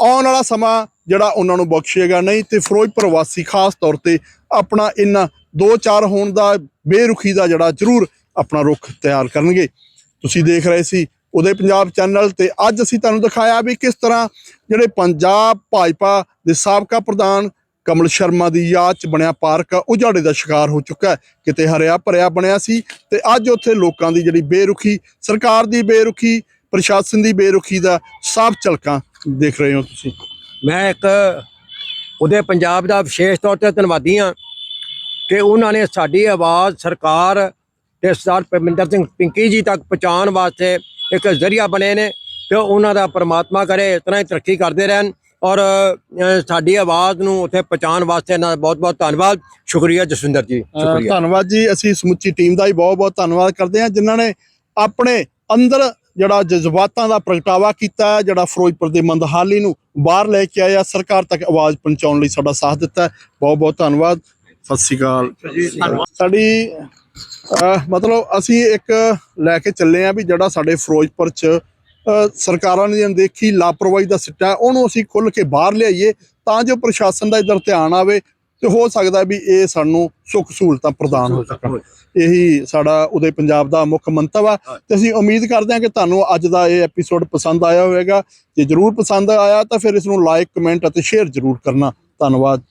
ਆਉਣ ਵਾਲਾ ਸਮਾਂ ਜਿਹੜਾ ਉਹਨਾਂ ਨੂੰ ਬਖਸ਼ੇਗਾ ਨਹੀਂ ਤੇ ਫਿਰੋਜ਼ਪੁਰ ਵਾਸੀ ਖਾਸ ਤੌਰ ਤੇ ਆਪਣਾ ਇਹਨਾਂ ਦੋ ਚਾਰ ਹੋਣ ਦਾ ਬੇਰੁਖੀ ਦਾ ਜਿਹੜਾ ਜ਼ਰੂਰ ਆਪਣਾ ਰੁਖ ਤਿਆਰ ਕਰਨਗੇ। ਤੁਸੀਂ ਦੇਖ ਰਹੇ ਸੀ ਉਹਦੇ ਪੰਜਾਬ ਚੈਨਲ ਤੇ ਅੱਜ ਅਸੀਂ ਤੁਹਾਨੂੰ ਦਿਖਾਇਆ ਵੀ ਕਿਸ ਤਰ੍ਹਾਂ ਜਿਹੜੇ ਪੰਜਾਬ ਭਾਜਪਾ ਦੇ ਸਾਬਕਾ ਪ੍ਰਧਾਨ ਕਮਲ ਸ਼ਰਮਾ ਦੀ ਯਾਦ ਚ ਬਣਿਆ ਪਾਰਕ ਆ, ਉਜਾੜੇ ਦਾ ਸ਼ਿਕਾਰ ਹੋ ਚੁੱਕਾ ਹੈ। ਕਿਤੇ ਹਰਿਆ ਭਰਿਆ ਬਣਿਆ ਸੀ ਤੇ ਅੱਜ ਉੱਥੇ ਲੋਕਾਂ ਦੀ ਜਿਹੜੀ ਬੇਰੁਖੀ ਸਰਕਾਰ ਦੀ ਬੇਰੁਖੀ ਪ੍ਰਸ਼ਾਸਨ ਦੀ ਬੇਰੁਖੀ ਦਾ ਸਾਫ਼ ਝਲਕਾਂ ਦੇਖ ਰਹੇ ਹੋ ਤੁਸੀਂ। ਮੈਂ ਇੱਕ ਉਹਦੇ ਪੰਜਾਬ ਦਾ ਵਿਸ਼ੇਸ਼ ਤੌਰ ਤੇ ਧੰਨਵਾਦੀ ਹਾਂ ਕਿ ਉਹਨਾਂ ਨੇ ਸਾਡੀ ਆਵਾਜ਼ ਸਰਕਾਰ ਤੇ ਸਰਦਾਰ ਪਰਮਿੰਦਰ ਸਿੰਘ ਪਿੰਕੀ ਜੀ ਤੱਕ ਪਹੁੰਚਾਉਣ ਵਾਸਤੇ ਇੱਕ ਜ਼ਰੀਆ ਬਣੇ ਨੇ ਤੇ ਉਹਨਾਂ ਦਾ ਪ੍ਰਮਾਤਮਾ ਕਰੇ ਇਸ ਤਰ੍ਹਾਂ ਹੀ ਤਰੱਕੀ ਕਰਦੇ ਰਹਿਣ ਔਰ ਸਾਡੀ ਆਵਾਜ਼ ਨੂੰ ਉੱਥੇ ਪਹੁੰਚਾਉਣ ਵਾਸਤੇ ਇਹਨਾਂ ਦਾ ਬਹੁਤ ਬਹੁਤ ਧੰਨਵਾਦ। ਸ਼ੁਕਰੀਆ ਜਸਵਿੰਦਰ ਜੀ ਸ਼ੁਕਰੀਆ। ਧੰਨਵਾਦ ਜੀ। ਅਸੀਂ ਸਮੁੱਚੀ ਟੀਮ ਦਾ ਹੀ ਬਹੁਤ-ਬਹੁਤ ਧੰਨਵਾਦ ਕਰਦੇ ਹਾਂ ਜਿਨ੍ਹਾਂ ਨੇ ਆਪਣੇ ਅੰਦਰ ਜਿਹੜਾ ਜਜ਼ਬਾਤਾਂ ਦਾ ਪ੍ਰਗਟਾਵਾ ਕੀਤਾ ਜਿਹੜਾ ਫਿਰੋਜ਼ਪੁਰ ਦੇ ਮੰਦਹਾਲੀ ਨੂੰ ਬਾਹਰ ਲੈ ਕੇ ਆਇਆ, ਸਰਕਾਰ ਤੱਕ ਆਵਾਜ਼ ਪਹੁੰਚਾਉਣ ਲਈ ਸਾਡਾ ਸਾਥ ਦਿੱਤਾ ਬਹੁਤ-ਬਹੁਤ ਧੰਨਵਾਦ। ਸਤਿ ਸ਼੍ਰੀ ਅਕਾਲ। ਸਾਡੀ ਮਤਲਬ ਅਸੀਂ ਇੱਕ ਲੈ ਕੇ ਚੱਲੇ ਆ ਵੀ ਜਿਹੜਾ ਸਾਡੇ ਫਿਰੋਜ਼ਪੁਰ ਚ ਸਰਕਾਰਾਂ ਨੇ ਅਣਦੇਖੀ ਲਾਪਰਵਾਹੀ ਦਾ ਸਿੱਟਾ ਉਹਨੂੰ ਅਸੀਂ ਖੁੱਲ ਕੇ ਬਾਹਰ ਲਿਆਈਏ ਤਾਂ ਜੋ ਪ੍ਰਸ਼ਾਸਨ ਦਾ ਇਧਰ ਧਿਆਨ ਆਵੇ ਤੇ ਹੋ ਸਕਦਾ ਵੀ ਇਹ ਸਾਨੂੰ ਸੁੱਖ ਸਹੂਲਤਾਂ ਪ੍ਰਦਾਨ ਹੋ ਸਕਣ। ਇਹੀ ਸਾਡਾ ਉਦੇ ਪੰਜਾਬ ਦਾ ਮੁੱਖ ਮੰਤਵ ਆ। ਤੇ ਅਸੀਂ ਉਮੀਦ ਕਰਦੇ ਹਾਂ ਕਿ ਤੁਹਾਨੂੰ ਅੱਜ ਦਾ ਇਹ ਐਪੀਸੋਡ ਪਸੰਦ ਆਇਆ ਹੋਵੇਗਾ। ਜੇ ਜਰੂਰ ਪਸੰਦ ਆਇਆ ਤਾਂ ਫਿਰ ਇਸ ਨੂੰ ਲਾਈਕ ਕਮੈਂਟ ਅਤੇ ਸ਼ੇਅਰ ਜਰੂਰ ਕਰਨਾ। ਧੰਨਵਾਦ।